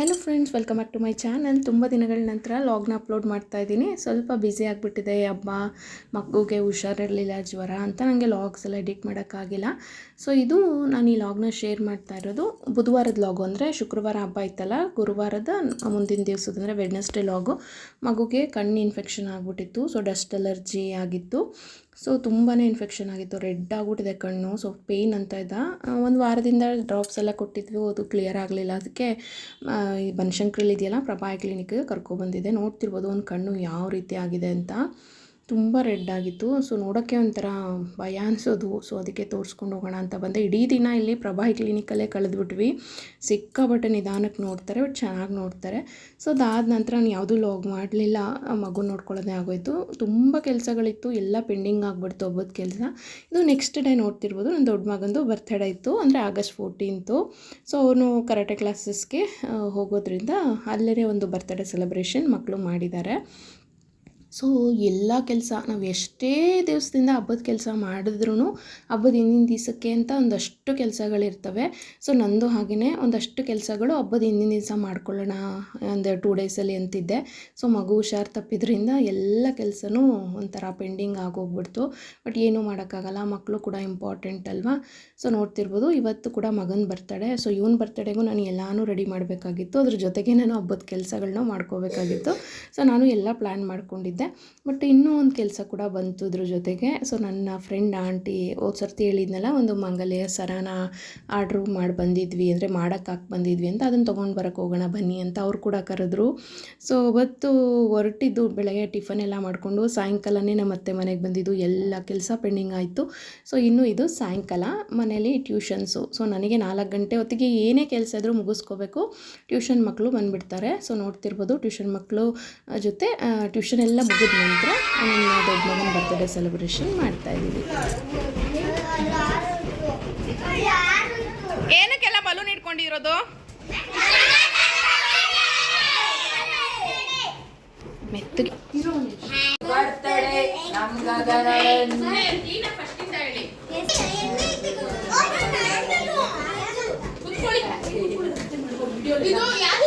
Hello friends welcome back to my channel ತುಂಬ ದಿನಗಳ ನಂತರ ಲಾಗ್ನ ಅಪ್ಲೋಡ್ ಮಾಡ್ತಾ ಇದ್ದೀನಿ. ಸ್ವಲ್ಪ ಬ್ಯುಸಿ ಆಗಿಬಿಟ್ಟಿದೆ. ಹಬ್ಬ ಮಗುಗೆ ಹುಷಾರಿರಲಿಲ್ಲ, ಜ್ವರ ಅಂತ ನನಗೆ ಲಾಗ್ಸ್ ಎಲ್ಲ ಎಡಿಟ್ ಮಾಡೋಕ್ಕಾಗಿಲ್ಲ. ಸೊ ಇದು ನಾನು ಈ ಲಾಗ್ನ ಶೇರ್ ಮಾಡ್ತಾ ಇರೋದು. ಬುಧವಾರದ ಲಾಗು ಅಂದರೆ ಶುಕ್ರವಾರ ಹಬ್ಬ ಇತ್ತಲ್ಲ, ಗುರುವಾರದ ಮುಂದಿನ ದಿವಸದ ಅಂದರೆ ವೆಡ್ನೆಸ್ಡೇ ಲಾಗು ಮಗುಗೆ ಕಣ್ಣು ಇನ್ಫೆಕ್ಷನ್ ಆಗಿಬಿಟ್ಟಿತ್ತು ಸೊ ಡಸ್ಟ್ ಅಲರ್ಜಿ ಆಗಿತ್ತು. ಸೊ ತುಂಬಾ ಇನ್ಫೆಕ್ಷನ್ ಆಗಿತ್ತು ರೆಡ್ ಆಗಿಬಿಟ್ಟಿದೆ ಕಣ್ಣು ಸೊ ಪೇಯ್ನ್ ಅಂತ ಇದ್ದ ಒಂದು ವಾರದಿಂದ ಡ್ರಾಪ್ಸ್ ಎಲ್ಲ ಕೊಟ್ಟಿದ್ವಿ, ಅದು ಕ್ಲಿಯರ್ ಆಗಲಿಲ್ಲ. ಅದಕ್ಕೆ ಈ ಬನಶಂಕರಲ್ಲಿ ಇದೆಯಲ್ಲ ಪ್ರಭಾ ಕ್ಲಿನಿಕ್ಗೆ ಬಂದಿದೆ. ನೋಡ್ತಿರ್ಬೋದು ಒಂದು ಕಣ್ಣು ಯಾವ ರೀತಿ ಆಗಿದೆ ಅಂತ. ತುಂಬ ರೆಡ್ ಆಗಿತ್ತು. ಸೊ, ನೋಡೋಕ್ಕೆ ಒಂಥರ ಭಯ ಅನಿಸೋದು. ಸೊ, ಅದಕ್ಕೆ ತೋರಿಸ್ಕೊಂಡು ಹೋಗೋಣ ಅಂತ ಬಂದೆ. ಇಡೀ ದಿನ ಇಲ್ಲಿ ಪ್ರಭಾಯಿ ಕ್ಲಿನಿಕಲ್ಲೇ ಕಳೆದ್ಬಿಟ್ವಿ. ಸಿಕ್ಕಾಬಟ್ಟೆ ನಿಧಾನಕ್ಕೆ ನೋಡ್ತಾರೆ, ಬಟ್ ಚೆನ್ನಾಗಿ ನೋಡ್ತಾರೆ. ಸೊ, ಅದಾದ ನಂತರ ನಾನು ಯಾವುದೂ ಲಾಗ್ ಮಾಡಲಿಲ್ಲ. ಮಗು ನೋಡ್ಕೊಳ್ಳೋದೇ ಆಗೋಯ್ತು. ತುಂಬ ಕೆಲಸಗಳಿತ್ತು. ಎಲ್ಲ ಪೆಂಡಿಂಗ್ ಆಗಿಬಿಡ್ತು ಒಬ್ಬದ ಕೆಲಸ. ಇದು ನೆಕ್ಸ್ಟ್ ಡೇ ನೋಡ್ತಿರ್ಬೋದು. ನನ್ನ ದೊಡ್ಡ ಮಗಂದು ಬರ್ತ್ಡೇ ಇತ್ತು. ಅಂದರೆ ಆಗಸ್ಟ್ ಫೋರ್ಟೀನ್ತು. ಸೊ, ಅವನು ಕರಾಟೆ ಕ್ಲಾಸಸ್ಗೆ ಹೋಗೋದ್ರಿಂದ ಅಲ್ಲೇ ಒಂದು ಬರ್ತ್ಡೇ ಸೆಲೆಬ್ರೇಷನ್ ಮಕ್ಕಳು ಮಾಡಿದ್ದಾರೆ. ಸೊ ಎಲ್ಲ ಕೆಲಸ ನಾವು ಎಷ್ಟೇ ದಿವಸದಿಂದ ಹಬ್ಬದ ಕೆಲಸ ಮಾಡಿದ್ರೂ ಹಬ್ಬದ ಹಿಂದಿನ ದಿವಸಕ್ಕೆ ಅಂತ ಒಂದಷ್ಟು ಕೆಲಸಗಳಿರ್ತವೆ. ಸೊ ನಂದು ಹಾಗೆಯೇ ಒಂದಷ್ಟು ಕೆಲಸಗಳು ಹಬ್ಬದ ಹಿಂದಿನ ದಿವಸ ಮಾಡ್ಕೊಳ್ಳೋಣ ಒಂದು ಟೂ ಡೇಸಲ್ಲಿ ಅಂತಿದ್ದೆ. ಸೊ ಮಗು ಹುಷಾರು ತಪ್ಪಿದ್ರಿಂದ ಎಲ್ಲ ಕೆಲಸನೂ ಒಂಥರ ಪೆಂಡಿಂಗ್ ಆಗೋಗ್ಬಿಡ್ತು. ಬಟ್ ಏನೂ ಮಾಡೋಕ್ಕಾಗಲ್ಲ ಮಕ್ಕಳು ಕೂಡ ಇಂಪಾರ್ಟೆಂಟ್ ಅಲ್ವಾ? ಸೊ ನೋಡ್ತಿರ್ಬೋದು, ಇವತ್ತು ಕೂಡ ಮಗನ ಬರ್ತಡೆ ಸೊ ಇವನ್ ಬರ್ತಡೆಗೂ ನಾನು ಎಲ್ಲಾನು ರೆಡಿ ಮಾಡಬೇಕಾಗಿತ್ತು. ಅದ್ರ ಜೊತೆಗೆ ನಾನು ಹಬ್ಬದ ಕೆಲಸಗಳನ್ನ ಮಾಡ್ಕೋಬೇಕಾಗಿತ್ತು. ಸೊ ನಾನು ಎಲ್ಲ ಪ್ಲ್ಯಾನ್ ಮಾಡ್ಕೊಂಡಿದ್ದೆ. ಬಟ್ ಇನ್ನೂ ಒಂದು ಕೆಲಸ ಕೂಡ ಬಂತು ಇದ್ರ ಜೊತೆಗೆ. ಸೊ ನನ್ನ ಫ್ರೆಂಡ್ ಆಂಟಿ ಹೋದ ಸರ್ತಿ ಹೇಳಿದ್ನಲ್ಲ, ಒಂದು ಮಂಗಲ್ಯ ಸರಾನ ಆರ್ಡ್ರ್ ಮಾಡಿ ಬಂದಿದ್ವಿ, ಅಂದರೆ ಮಾಡಕ್ಕೆ ಹಾಕಿ ಬಂದಿದ್ವಿ ಅಂತ ಅದನ್ನು ತೊಗೊಂಡು ಬರೋಕ್ಕೆ ಹೋಗೋಣ ಬನ್ನಿ ಅಂತ ಅವ್ರು ಕೂಡ ಕರೆದ್ರು. ಸೊ ಅವತ್ತು ಹೊರಟಿದ್ದು ಬೆಳಗ್ಗೆ ಟಿಫನ್ ಎಲ್ಲ ಮಾಡಿಕೊಂಡು ಸಾಯಂಕಾಲನೇ ನಮ್ಮ ಅತ್ತೆ ಮನೆಗೆ ಬಂದಿದ್ದು, ಎಲ್ಲ ಕೆಲಸ ಪೆಂಡಿಂಗ್ ಆಯಿತು. ಸೊ ಇನ್ನು ಇದು ಸಾಯಂಕಾಲ ಮನೇಲಿ ಟ್ಯೂಷನ್ಸು ಸೊ ನನಗೆ ನಾಲ್ಕು ಗಂಟೆ ಹೊತ್ತಿಗೆ ಏನೇ ಕೆಲಸ ಇದ್ರೂ ಮುಗಿಸ್ಕೋಬೇಕು. ಟ್ಯೂಷನ್ ಮಕ್ಕಳು ಬಂದುಬಿಡ್ತಾರೆ. ಸೊ ನೋಡ್ತಿರ್ಬೋದು ಟ್ಯೂಷನ್ ಮಕ್ಕಳು ಜೊತೆ ಟ್ಯೂಷನ್ ಎಲ್ಲ ಮುಗಿದ ನಂತರ ನನ್ನ ದೊಡ್ಡ ಮಗನ ಬರ್ತ್ಡೇ ಸೆಲೆಬ್ರೇಷನ್ ಮಾಡ್ತಾ ಇದ್ದೀವಿ. ಏನಕ್ಕೆಲ್ಲ ಬಲೂನ್ ಇಟ್ಕೊಂಡಿರೋದು? ಮೆತ್ತಗೆ. ಇದು ಯಾರು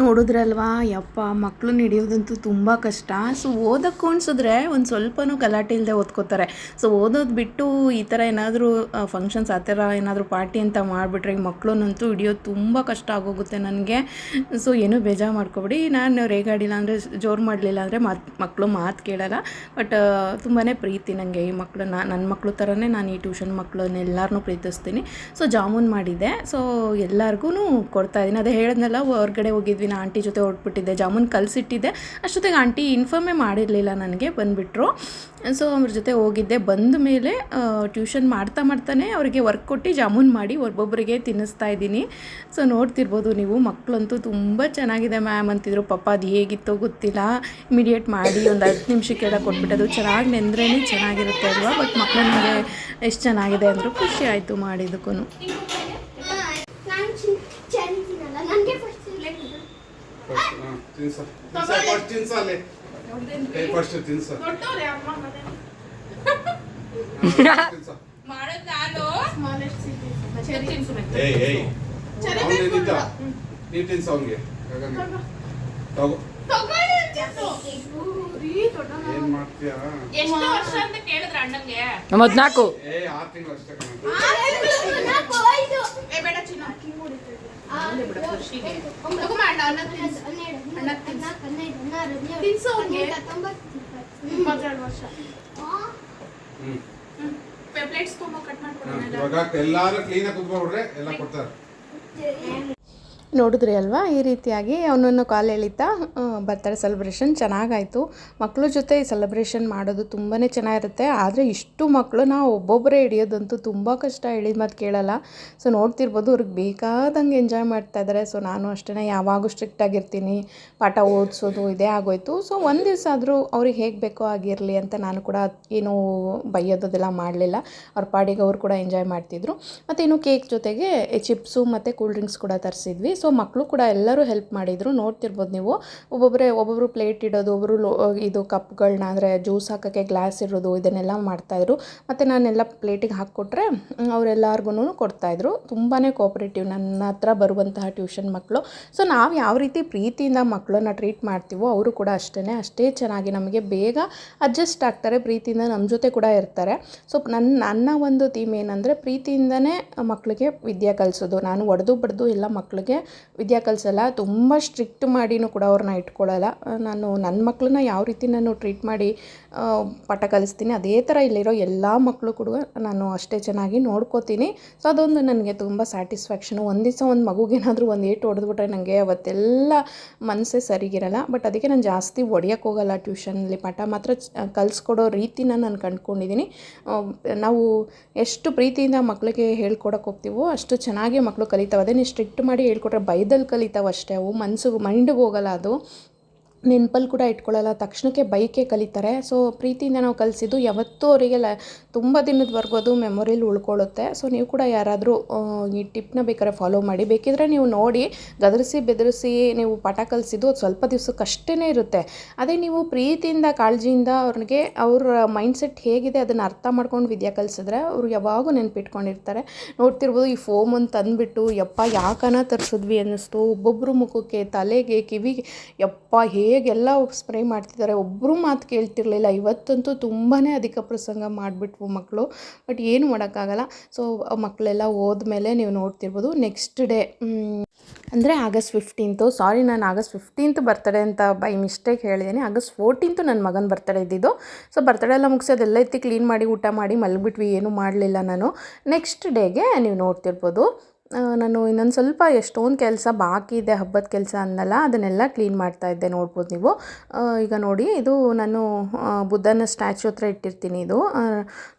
ನೋಡಿದ್ರಲ್ವಾ? ಯಪ್ಪ ಮಕ್ಕಳನ್ನ ಹಿಡಿಯೋದಂತೂ ತುಂಬ ಕಷ್ಟ. ಸೊ ಓದೋಕ್ಕೂ ಅನ್ಸಿದ್ರೆ ಒಂದು ಸ್ವಲ್ಪನೂ ಗಲಾಟೆ ಇಲ್ಲದೆ ಓದ್ಕೋತಾರೆ. ಸೊ ಓದೋದು ಬಿಟ್ಟು ಈ ಥರ ಏನಾದರೂ ಫಂಕ್ಷನ್ಸ್ ಆ ಥರ ಏನಾದರೂ ಪಾರ್ಟಿ ಅಂತ ಮಾಡಿಬಿಟ್ರೆ ಮಕ್ಕಳನ್ನಂತೂ ಹಿಡಿಯೋದು ತುಂಬ ಕಷ್ಟ ಆಗೋಗುತ್ತೆ ನನಗೆ. ಸೊ ಏನೂ ಬೇಜಾರು ಮಾಡ್ಕೊಬೇಡಿ. ನಾನು ರೇಗಾಡಿಲ್ಲ ಅಂದರೆ, ಜೋರು ಮಾಡಲಿಲ್ಲ ಅಂದರೆ ಮಾತು ಮಕ್ಕಳು ಮಾತು ಕೇಳಲ್ಲ. ಬಟ್ ತುಂಬಾ ಪ್ರೀತಿ ನನಗೆ ಈ ಮಕ್ಕಳು ನನ್ನ ಮಕ್ಕಳು ಥರನೇ ನಾನು ಈ ಟ್ಯೂಷನ್ ಮಕ್ಕಳನ್ನ ಎಲ್ಲರನ್ನೂ ಪ್ರೀತಿಸ್ತೀನಿ. ಸೊ ಜಾಮೂನ್ ಮಾಡಿದ್ದೆ. ಸೊ ಎಲ್ಲರಿಗೂ ಕೊಡ್ತಾ ಇದ್ದೀನಿ. ಅದೇ ಹೇಳಿದ್ನಲ್ಲ, ಹೊರಗಡೆ ಹೋಗಿದ್ವಿ ನಾ ಆಂಟಿ ಜೊತೆ ಹೊರಟ್ಬಿಟ್ಟಿದ್ದೆ, ಜಾಮೂನ್ ಕಲಿಸಿಟ್ಟಿದ್ದೆ. ಅಷ್ಟೊತ್ತಿಗೆ ಆಂಟಿ ಇನ್ಫಾರ್ಮೇ ಮಾಡಿರಲಿಲ್ಲ ನನಗೆ, ಬಂದುಬಿಟ್ರು. ಸೊ ಅವ್ರ ಜೊತೆ ಹೋಗಿದ್ದೆ, ಬಂದ ಮೇಲೆ ಟ್ಯೂಷನ್ ಮಾಡ್ತಾ ಮಾಡ್ತಾನೆ ಅವರಿಗೆ ವರ್ಕ್ ಕೊಟ್ಟು ಜಾಮೂನ್ ಮಾಡಿ ಒಬ್ಬೊಬ್ಬರಿಗೆ ತಿನ್ನಿಸ್ತಾ ಇದ್ದೀನಿ. ಸೊ ನೋಡ್ತಿರ್ಬೋದು ನೀವು ಮಕ್ಕಳಂತೂ ತುಂಬ ಚೆನ್ನಾಗಿದೆ ಮ್ಯಾಮ್ ಅಂತಿದ್ರು. ಪಾಪ ಅದು ಹೇಗಿತ್ತೋ ಗೊತ್ತಿಲ್ಲ. ಇಮಿಡಿಯೇಟ್ ಮಾಡಿ ಒಂದು ಹತ್ತು ನಿಮಿಷಕ್ಕೆಲ್ಲ ಕೊಟ್ಬಿಟ್ಟು ಅದು ಚೆನ್ನಾಗಿ ನೆಂದ್ರೇ ಚೆನ್ನಾಗಿರುತ್ತೆ ಅಲ್ವಾ? ಬಟ್ ಮಕ್ಕಳು ನನಗೆ ಎಷ್ಟು ಚೆನ್ನಾಗಿದೆ ಅಂದರು ಖುಷಿ ಆಯಿತು ಮಾಡಿದ್ದಕ್ಕೂ ನನಗೆ ಫಸ್ಟ್ ಫಸ್ಟ್ ಹಾಂ ತಿನ್ಸ. ಫಸ್ಟ್ ತಿನ್ಸ ಅಲ್ಲಿ. ಏ ಫಸ್ಟ್ ತಿನ್ಸ. ತಿನ್ಸ. ಮಾಡೋದು ನಾನು. ಚೆರಿ. ತಿನ್ಸು ಮತ್ತೆ. ಏಯ್ ಏಯ್ ಅವ್ನು ನಿಂತ ಹ್ಮ್. ನೀ ತಿನ್ಸ ಅವ್ನಿಗೆ. ತಗೋ ತಗೊಳ್ಳಿ ಅಂತಿತ್ತು. ರೀ, ಏನ್ ಮಾಡ್ತೀಯಾ? ಎಷ್ಟು ವರ್ಷ ಅಂತ ಕೇಳಿದ್ರ ಅಣ್ಣಂಗೆ? ಹದಿನಾಲ್ಕು ಏ ಆರು ತಿಂಗಳು ಅಷ್ಟೇ ಕಣ. ಏ ಬೇಡ ಚಿನ್ನ. ಇವಾಗ ಎಲ್ಲಾರು ಕ್ಲೀನಾಗಿ ಕುತ್ಕೊಂಡ್ರೆ ಎಲ್ಲ ಕೊಡ್ತಾರೆ. ನೋಡಿದ್ರಿ ಅಲ್ವಾ? ಈ ರೀತಿಯಾಗಿ ಅವನನ್ನು ಕಾಲು ಎಳಿತಾ ಬರ್ತಾರೆ. ಸೆಲೆಬ್ರೇಷನ್ ಚೆನ್ನಾಗಾಯಿತು. ಮಕ್ಕಳ ಜೊತೆ ಈ ಸೆಲೆಬ್ರೇಷನ್ ಮಾಡೋದು ತುಂಬಾ ಚೆನ್ನಾಗಿರುತ್ತೆ. ಆದರೆ ಇಷ್ಟು ಮಕ್ಕಳು ನಾವು ಒಬ್ಬೊಬ್ಬರೇ ಹಿಡಿಯೋದಂತೂ ತುಂಬ ಕಷ್ಟ. ಹೇಳಿದ ಮತ್ತು ಕೇಳಲ್ಲ. ಸೊ ನೋಡ್ತಿರ್ಬೋದು, ಅವ್ರಿಗೆ ಬೇಕಾದಂಗೆ ಎಂಜಾಯ್ ಮಾಡ್ತಾ ಇದ್ದಾರೆ ಸೊ ನಾನು ಅಷ್ಟೇ ಯಾವಾಗೂ ಸ್ಟ್ರಿಕ್ಟ್ ಆಗಿರ್ತೀನಿ. ಪಾಠ ಓದಿಸೋದು ಇದೇ ಆಗೋಯ್ತು. ಸೊ ಒಂದು ದಿವಸ ಆದರೂ ಅವ್ರಿಗೆ ಹೇಗೆ ಬೇಕೋ ಆಗಿರಲಿ ಅಂತ ನಾನು ಕೂಡ ಏನು ಬೈಯೋದೆಲ್ಲ ಮಾಡಲಿಲ್ಲ. ಅವ್ರ ಪಾಡಿಗೆ ಅವರು ಕೂಡ ಎಂಜಾಯ್ ಮಾಡ್ತಿದ್ರು. ಮತ್ತು ಇನ್ನು ಕೇಕ್ ಜೊತೆಗೆ ಚಿಪ್ಸು ಮತ್ತು ಕೂಲ್ ಡ್ರಿಂಕ್ಸ್ ಕೂಡ ತರಿಸಿದ್ವಿ. ಸೊ ಮಕ್ಕಳು ಕೂಡ ಎಲ್ಲರೂ ಹೆಲ್ಪ್ ಮಾಡಿದರು. ನೋಡ್ತಿರ್ಬೋದು ನೀವು. ಒಬ್ಬೊಬ್ಬರೇ ಒಬ್ಬೊಬ್ಬರು ಪ್ಲೇಟ್ ಇಡೋದು ಒಬ್ಬರು ಲೋ, ಇದು ಕಪ್ಗಳನ್ನ ಅಂದರೆ ಜ್ಯೂಸ್ ಹಾಕೋಕ್ಕೆ ಗ್ಲಾಸ್ ಇರೋದು ಇದನ್ನೆಲ್ಲ ಮಾಡ್ತಾಯಿದ್ರು. ಮತ್ತು ನಾನೆಲ್ಲ ಪ್ಲೇಟಿಗೆ ಹಾಕ್ಕೊಟ್ರೆ ಅವರೆಲ್ಲರಿಗೂ ಕೊಡ್ತಾಯಿದ್ರು. ತುಂಬಾ ಕೋಪರೇಟಿವ್ ನನ್ನ ಹತ್ರ ಬರುವಂತಹ ಟ್ಯೂಷನ್ ಮಕ್ಕಳು. ಸೊ ನಾವು ಯಾವ ರೀತಿ ಪ್ರೀತಿಯಿಂದ ಮಕ್ಕಳನ್ನ ಟ್ರೀಟ್ ಮಾಡ್ತೀವೋ ಅವರು ಕೂಡ ಅಷ್ಟೇ ಅಷ್ಟೇ ಚೆನ್ನಾಗಿ ನಮಗೆ ಬೇಗ ಅಡ್ಜಸ್ಟ್ ಆಗ್ತಾರೆ. ಪ್ರೀತಿಯಿಂದ ನಮ್ಮ ಜೊತೆ ಕೂಡ ಇರ್ತಾರೆ. ಸೊ ನನ್ನ ನನ್ನ ಒಂದು ಥೀಮ್ ಏನಂದರೆ ಪ್ರೀತಿಯಿಂದನೇ ಮಕ್ಕಳಿಗೆ ವಿದ್ಯೆ ಕಲಿಸೋದು. ನಾನು ಒಡೆದು ಬಡ್ದು ಎಲ್ಲ ಮಕ್ಕಳಿಗೆ ವಿದ್ಯೆ ಕಲಿಸಲ್ಲ, ತುಂಬ ಸ್ಟ್ರಿಕ್ಟ್ ಮಾಡಿನೂ ಕೂಡ ಅವ್ರನ್ನ ಇಟ್ಕೊಳ್ಳಲ್ಲ ನಾನು ನನ್ನ ಮಕ್ಕಳನ್ನ ಯಾವ ರೀತಿ ನಾನು ಟ್ರೀಟ್ ಮಾಡಿ ಪಾಠ ಕಲಿಸ್ತೀನಿ. ಅದೇ ಥರ ಇಲ್ಲಿರೋ ಎಲ್ಲ ಮಕ್ಕಳು ಕೂಡ ನಾನು ಅಷ್ಟೇ ಚೆನ್ನಾಗಿ ನೋಡ್ಕೋತೀನಿ. ಸೊ ಅದೊಂದು ನನಗೆ ತುಂಬ ಸ್ಯಾಟಿಸ್ಫ್ಯಾಕ್ಷನು. ಒಂದು ದಿವಸ ಒಂದು ಮಗುಗೇನಾದರೂ ಒಂದು ಏಟು ಹೊಡೆದ್ಬಿಟ್ರೆ ನನಗೆ ಅವತ್ತೆಲ್ಲ ಮನಸ್ಸೇ ಸರಿಗಿರಲ್ಲ. ಬಟ್ ಅದಕ್ಕೆ ನಾನು ಜಾಸ್ತಿ ಒಡೆಯೋಕ್ಕೆ ಹೋಗಲ್ಲ ಟ್ಯೂಷನಲ್ಲಿ ಪಾಠ. ಮಾತ್ರ ಕಲಿಸ್ಕೊಡೋ ರೀತಿನ ನಾನು ಕಂಡ್ಕೊಂಡಿದ್ದೀನಿ ನಾವು ಎಷ್ಟು ಪ್ರೀತಿಯಿಂದ ಮಕ್ಕಳಿಗೆ ಹೇಳ್ಕೊಡೋಕೆ ಹೋಗ್ತೀವೋ ಅಷ್ಟು ಚೆನ್ನಾಗಿ ಮಕ್ಕಳು ಕಲಿತಾವೆ. ಅದೇ ಸ್ಟ್ರಿಕ್ಟ್ ಮಾಡಿ ಹೇಳ್ಕೊಟ್ರೆ ಬೈದಲ್ಲಿ ಕಲಿತಾವೆ ಅಷ್ಟೇ. ಅವು ಮನಸ್ಸಿಗೆ ಮೈಂಡಿಗೆ ಹೋಗಲ್ಲ ಅದು. ನೆನಪಲ್ಲಿ ಕೂಡ ಇಟ್ಕೊಳ್ಳಲ್ಲ. ತಕ್ಷಣಕ್ಕೆ ಬೈಕೆ ಕಲಿತಾರೆ. ಸೊ ಪ್ರೀತಿಯಿಂದ ನಾವು ಕಲಿಸಿದ್ದು ಯಾವತ್ತೂ ಅವರಿಗೆ ಲ, ತುಂಬ ದಿನದವರೆಗೂ ಅದು ಮೆಮೊರಿಲಿ ಉಳ್ಕೊಳ್ಳುತ್ತೆ. ಸೊ ನೀವು ಕೂಡ ಯಾರಾದರೂ ಈ ಟಿಪ್ನ ಬೇಕಾದ್ರೆ ಫಾಲೋ ಮಾಡಿ. ಬೇಕಿದ್ರೆ ನೀವು ನೋಡಿ, ಗದರಿಸಿ ಬೆದರಿಸಿ ನೀವು ಪಾಠ ಕಲಿಸಿದ್ದು ಅದು ಸ್ವಲ್ಪ ದಿವಸಕ್ಕಷ್ಟೇ ಇರುತ್ತೆ. ಅದೇ ನೀವು ಪ್ರೀತಿಯಿಂದ, ಕಾಳಜಿಯಿಂದ ಅವ್ರಿಗೆ ಅವ್ರ ಮೈಂಡ್ಸೆಟ್ ಹೇಗಿದೆ ಅದನ್ನು ಅರ್ಥ ಮಾಡ್ಕೊಂಡು ವಿದ್ಯೆ ಕಲಿಸಿದ್ರೆ ಅವ್ರು ಯಾವಾಗೂ ನೆನಪಿಟ್ಕೊಂಡಿರ್ತಾರೆ. ನೋಡ್ತಿರ್ಬೋದು ಈ ಫೋಮ್ ಅಂತ ತಂದುಬಿಟ್ಟು, ಯಪ್ಪ ಯಾಕನ ತರಿಸಿದ್ವಿ? ಅನ್ನಿಸ್ತು. ಒಬ್ಬೊಬ್ಬರು ಮುಖಕ್ಕೆ ತಲೆಗೆ ಕಿವಿಗೆ, ಯಪ್ಪ ಹೇಗೆಲ್ಲ ಸ್ಪ್ರೇ ಮಾಡ್ತಿದ್ದಾರೆ ಒಬ್ಬರು ಮಾತು ಕೇಳ್ತಿರ್ಲಿಲ್ಲ. ಇವತ್ತಂತೂ ತುಂಬಾ ಅಧಿಕ ಪ್ರಸಂಗ ಮಾಡಿಬಿಟ್ವು ಮಕ್ಕಳು ಬಟ್ ಏನು ಮಾಡೋಕ್ಕಾಗಲ್ಲ. ಸೊ ಮಕ್ಕಳೆಲ್ಲ ಹೋದ್ಮೇಲೆ ನೀವು ನೋಡ್ತಿರ್ಬೋದು. ನೆಕ್ಸ್ಟ್ ಡೇ ಅಂದರೆ ಆಗಸ್ಟ್ ಫಿಫ್ಟೀನ್ತು ಸಾರಿ ನಾನು ಆಗಸ್ಟ್ ಫಿಫ್ಟೀನ್ತ್ ಬರ್ತಡೇ ಅಂತ ಬೈ ಮಿಸ್ಟೇಕ್ ಹೇಳಿದ್ದೀನಿ ಆಗಸ್ಟ್ ಫೋರ್ಟೀನ್ತು ನನ್ನ ಮಗನ ಬರ್ತಡೇ ಇದ್ದಿದ್ದು. ಸೊ ಬರ್ತಡೇ ಎಲ್ಲ ಮುಗಿಸಿ ಅದೆಲ್ಲ ಎತ್ತಿ ಕ್ಲೀನ್ ಮಾಡಿ ಊಟ ಮಾಡಿ ಮಲಗಿಬಿಟ್ವಿ. ಏನೂ ಮಾಡಲಿಲ್ಲ ನಾನು. ನೆಕ್ಸ್ಟ್ ಡೇಗೆ ನೀವು ನೋಡ್ತಿರ್ಬೋದು. ನಾನು ಇನ್ನೊಂದು ಸ್ವಲ್ಪ ಎಷ್ಟೊಂದು ಕೆಲಸ ಬಾಕಿ ಇದೆ, ಹಬ್ಬದ ಕೆಲಸ ಅಂದಲ್ಲ ಅದನ್ನೆಲ್ಲ ಕ್ಲೀನ್ ಮಾಡ್ತಾ ಇದ್ದೆ, ನೋಡ್ಬೋದು ನೀವು. ಈಗ ನೋಡಿ, ಇದು ನಾನು ಬುದ್ಧನ ಸ್ಟ್ಯಾಚು ಹತ್ರ ಇಟ್ಟಿರ್ತೀನಿ ಇದು.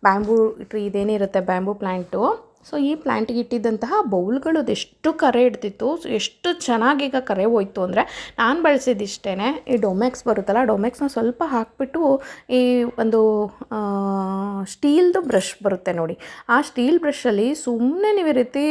ಬ್ಯಾಂಬೂ ಟ್ರೀ ಇದೇನಿರುತ್ತೆ ಬ್ಯಾಂಬೂ ಪ್ಲ್ಯಾಂಟು ಸೊ ಈ ಪ್ಲ್ಯಾಂಟಿಗೆ ಇಟ್ಟಿದ್ದಂತಹ ಬೌಲ್ಗಳು ಅದೆಷ್ಟು ಕರೆ ಹಿಡ್ದಿತ್ತು ಸೊ ಎಷ್ಟು ಚೆನ್ನಾಗಿ ಈಗ ಕರೆ ಹೋಯ್ತು ಅಂದರೆ ನಾನು ಬಳಸಿದ್ದಿಷ್ಟೇ ಈ ಡೊಮೆಕ್ಸ್ ಬರುತ್ತಲ್ಲ ಡೊಮೆಕ್ಸ್ನ ಸ್ವಲ್ಪ ಹಾಕಿಬಿಟ್ಟು ಈ ಒಂದು ಸ್ಟೀಲ್ದು ಬ್ರಷ್ ಬರುತ್ತೆ ನೋಡಿ. ಆ ಸ್ಟೀಲ್ ಬ್ರಷಲ್ಲಿ ಸುಮ್ಮನೆ ನೀವು ರೀತಿ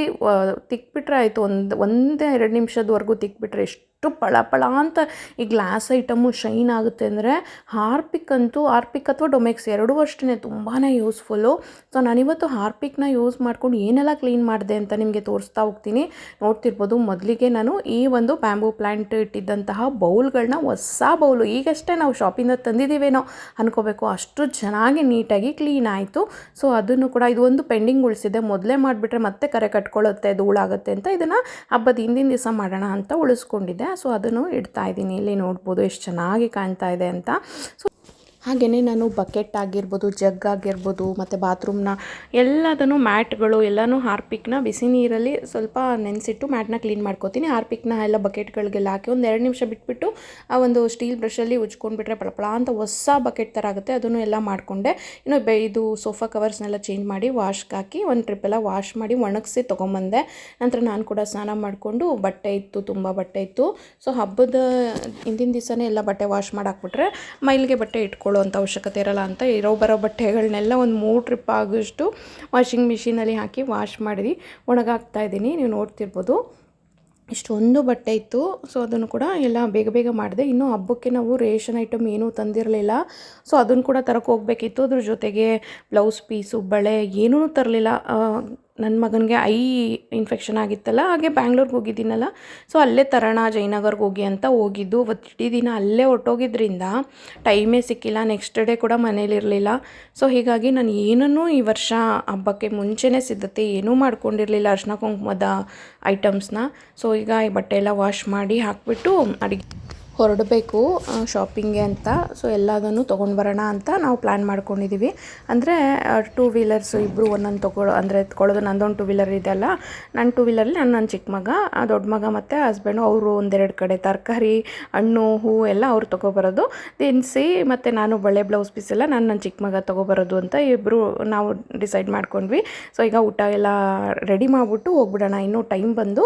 ತಿಕ್ಬಿಟ್ರೆ ಆಯಿತು, ಒಂದು, ಒಂದೇ ಎರಡು ನಿಮಿಷದವರೆಗೂ ತಿಕ್ಬಿಟ್ರೆ ಎಷ್ಟು ಪಳ ಪಳ ಅಂತ ಈ ಗ್ಲಾಸ್ ಐಟಮು ಶೈನ್ ಆಗುತ್ತೆ ಅಂದರೆ ಹಾರ್ಪಿಕ್ ಅಂತೂ, ಹಾರ್ಪಿಕ್ ಅಥವಾ ಡೊಮೆಕ್ಸ್ ಎರಡೂ ಅಷ್ಟೇ ತುಂಬಾ ಯೂಸ್ಫುಲ್ಲು. ಸೊ, ನಾನಿವತ್ತು ಹಾರ್ಪಿಕ್ನ ಯೂಸ್ ಮಾಡ್ಕೊಂಡು ಏನೆಲ್ಲ ಕ್ಲೀನ್ ಮಾಡಿದೆ ಅಂತ ನಿಮಗೆ ತೋರಿಸ್ತಾ ಹೋಗ್ತೀನಿ. ನೋಡ್ತಿರ್ಬೋದು, ಮೊದಲಿಗೆ ನಾನು ಈ ಒಂದು ಬ್ಯಾಂಬೂ ಪ್ಲ್ಯಾಂಟ್ ಇಟ್ಟಿದ್ದಂತಹ ಬೌಲ್ಗಳನ್ನ ಹೊಸ ಬೌಲು, ಈಗಷ್ಟೇ ನಾವು ಶಾಪಿಂದ ತಂದಿದ್ದೀವೇನೋ ಅನ್ಕೋಬೇಕು. ಅಷ್ಟು ಚೆನ್ನಾಗಿ ನೀಟಾಗಿ ಕ್ಲೀನ್ ಆಯಿತು. ಸೊ, ಅದನ್ನು ಕೂಡ ಇದು ಒಂದು ಪೆಂಡಿಂಗ್ ಉಳಿಸಿದೆ. ಮೊದಲೇ ಮಾಡಿಬಿಟ್ರೆ ಮತ್ತೆ ಕರೆ ಕಟ್ಕೊಳ್ಳುತ್ತೆ, ಧೂಳಾಗುತ್ತೆ ಅಂತ ಇದನ್ನು ಹಬ್ಬದ ಹಿಂದಿನ ದಿವಸ ಮಾಡೋಣ ಅಂತ ಉಳಿಸ್ಕೊಂಡಿದ್ದೆ. ಸೊ ಅದನ್ನು ಇಡ್ತಾ ಇದ್ದೀನಿ. ಇಲ್ಲಿ ನೋಡ್ಬೋದು ಎಷ್ಟು ಚೆನ್ನಾಗಿ ಕಾಣ್ತಾ ಇದೆ ಅಂತ. ಸೊ ಹಾಗೆಯೇ ನಾನು ಬಕೆಟ್ ಆಗಿರ್ಬೋದು ಜಗ್ ಆಗಿರ್ಬೋದು, ಮತ್ತು ಬಾತ್ರೂಮ್ನ ಎಲ್ಲದನ್ನು ಮ್ಯಾಟ್ಗಳು, ಎಲ್ಲನೂ ಹಾರ್ಪಿಕ್ನ ಬಿಸಿ ನೀರಲ್ಲಿ ಸ್ವಲ್ಪ ನೆನೆಸಿಟ್ಟು ಮ್ಯಾಟ್ನ ಕ್ಲೀನ್ ಮಾಡ್ಕೋತೀನಿ. ಹಾರ್ಪಿಕ್ನ ಎಲ್ಲ ಬಕೆಟ್ಗಳಿಗೆಲ್ಲ ಹಾಕಿ ಒಂದು ಎರಡು ನಿಮಿಷ ಬಿಟ್ಬಿಟ್ಟು ಆ ಒಂದು ಸ್ಟೀಲ್ ಬ್ರಷಲ್ಲಿ ಉಜ್ಕೊಂಡ್ಬಿಟ್ರೆ ಪಳಪಳ ಅಂತ ಹೊಸ ಬಕೆಟ್ ಥರ ಆಗುತ್ತೆ. ಅದನ್ನು ಎಲ್ಲ ಮಾಡಿಕೊಂಡೆ. ಇನ್ನು ಬೆ ಇದು ಸೋಫಾ ಕವರ್ಸ್ನೆಲ್ಲ ಚೇಂಜ್ ಮಾಡಿ ವಾಶ್ಗೆ ಹಾಕಿ ಒಂದು ಟ್ರಿಪ್ ಎಲ್ಲ ವಾಶ್ ಮಾಡಿ ಒಣಗಿಸಿ ತೊಗೊಂಬಂದೆ. ನಂತರ ನಾನು ಕೂಡ ಸ್ನಾನ ಮಾಡಿಕೊಂಡು ಬಟ್ಟೆ ಇತ್ತು, ತುಂಬ ಬಟ್ಟೆ ಇತ್ತು. ಸೊ ಹಬ್ಬದ ಹಿಂದಿನ ದಿವಸನೇ ಎಲ್ಲ ಬಟ್ಟೆ ವಾಶ್ ಮಾಡಾಕ್ಬಿಟ್ರೆ ಮೈಲಿಗೆ ಬಟ್ಟೆ ಇಟ್ಕೊಳ್ಳೋ ಅಂಥ ಅವಶ್ಯಕತೆ ಇರಲ್ಲ ಅಂತ ಇರೋ ಬರೋ ಬಟ್ಟೆಗಳನ್ನೆಲ್ಲ ಒಂದು ಮೂರು ಟ್ರಿಪ್ ಆಗೋಷ್ಟು ವಾಷಿಂಗ್ ಮಿಷಿನಲ್ಲಿ ಹಾಕಿ ವಾಶ್ ಮಾಡಿದ್ವಿ ಒಣಗಾಕ್ತಾ ಇದ್ದೀನಿ, ನೀವು ನೋಡ್ತಿರ್ಬೋದು. ಇಷ್ಟೊಂದು ಬಟ್ಟೆ ಇತ್ತು, ಸೊ ಅದನ್ನು ಕೂಡ ಎಲ್ಲ ಬೇಗ ಬೇಗ ಮಾಡಿದೆ. ಇನ್ನೂ ಹಬ್ಬಕ್ಕೆ ನಾವು ರೇಷನ್ ಐಟಮ್ ಏನೂ ತಂದಿರಲಿಲ್ಲ. ಸೊ ಅದನ್ನು ಕೂಡ ತರಕ್ಕೆ ಹೋಗ್ಬೇಕಿತ್ತು. ಅದ್ರ ಜೊತೆಗೆ ಬ್ಲೌಸ್ ಪೀಸು, ಬಳೆ ಏನೂ ತರಲಿಲ್ಲ. ನನ್ನ ಮಗನಿಗೆ ಐ ಇನ್ಫೆಕ್ಷನ್ ಆಗಿತ್ತಲ್ಲ, ಹಾಗೆ ಬ್ಯಾಂಗ್ಳೂರ್ಗೆ ಹೋಗಿದ್ದೀನಲ್ಲ. ಸೊ ಅಲ್ಲೇ ತರೋಣ ಜಯನಗರ್ಗೆ ಹೋಗಿ ಅಂತ ಹೋಗಿದ್ದು. ಅವತ್ತು ಇಡೀ ದಿನ ಅಲ್ಲೇ ಹೊಟ್ಟೋಗಿದ್ದರಿಂದ ಟೈಮೇ ಸಿಕ್ಕಿಲ್ಲ ನೆಕ್ಸ್ಟ್ ಡೇ ಕೂಡ ಮನೇಲಿರಲಿಲ್ಲ ಸೊ ಹೀಗಾಗಿ ನಾನು ಏನನ್ನೂ ಈ ವರ್ಷ ಹಬ್ಬಕ್ಕೆ ಮುಂಚೆನೇ ಸಿದ್ಧತೆ ಏನೂ ಮಾಡ್ಕೊಂಡಿರಲಿಲ್ಲ, ಅರ್ಶಿನ ಕುಂಕುಮದ ಐಟಮ್ಸ್ನ ಸೊ ಈಗ ಈ ಬಟ್ಟೆ ಎಲ್ಲ ವಾಶ್ ಮಾಡಿ ಹಾಕಿಬಿಟ್ಟು ಅಡಿಗೆ ಹೊರಡಬೇಕು ಶಾಪಿಂಗ್ಗೆ ಅಂತ. ಸೊ ಎಲ್ಲದನ್ನು ತೊಗೊಂಡು ಬರೋಣ ಅಂತ ನಾವು ಪ್ಲ್ಯಾನ್ ಮಾಡ್ಕೊಂಡಿದ್ದೀವಿ ಅಂದರೆ ಟೂ ವೀಲರ್ಸು ಇಬ್ಬರು ಒಂದೊಂದು ತೊಗೊಳ್ಳೋ ಅಂದರೆ ಎತ್ಕೊಳ್ಳೋದು ನಂದೊಂದು ಟೂ ವೀಲರ್ ಇದೆಯಲ್ಲ ನನ್ನ ಟೂ ವೀಲರಲ್ಲಿ ನನ್ನ ನನ್ನ ಚಿಕ್ಕ ಮಗ ದೊಡ್ಡ ಮಗ ಮತ್ತು ಹಸ್ಬೆಂಡು ಅವರು ಒಂದೆರಡು ಕಡೆ ತರಕಾರಿ, ಹಣ್ಣು ಹೂವು ಎಲ್ಲ ಅವ್ರು ತೊಗೊಬರೋದು. ದಿನಸಿ ಮತ್ತು ನಾನು ಬಳೆ ಬ್ಲೌಸ್ ಪೀಸ್ ಎಲ್ಲ ನಾನು ನನ್ನ ಚಿಕ್ಕ ಮಗ ತೊಗೊಬರೋದು ಅಂತ ಇಬ್ಬರು ನಾವು ಡಿಸೈಡ್ ಮಾಡ್ಕೊಂಡ್ವಿ. ಸೊ ಈಗ ಊಟ ಎಲ್ಲ ರೆಡಿ ಮಾಡಿಬಿಟ್ಟು ಹೋಗ್ಬಿಡೋಣ. ಇನ್ನೂ ಟೈಮ್ ಬಂದು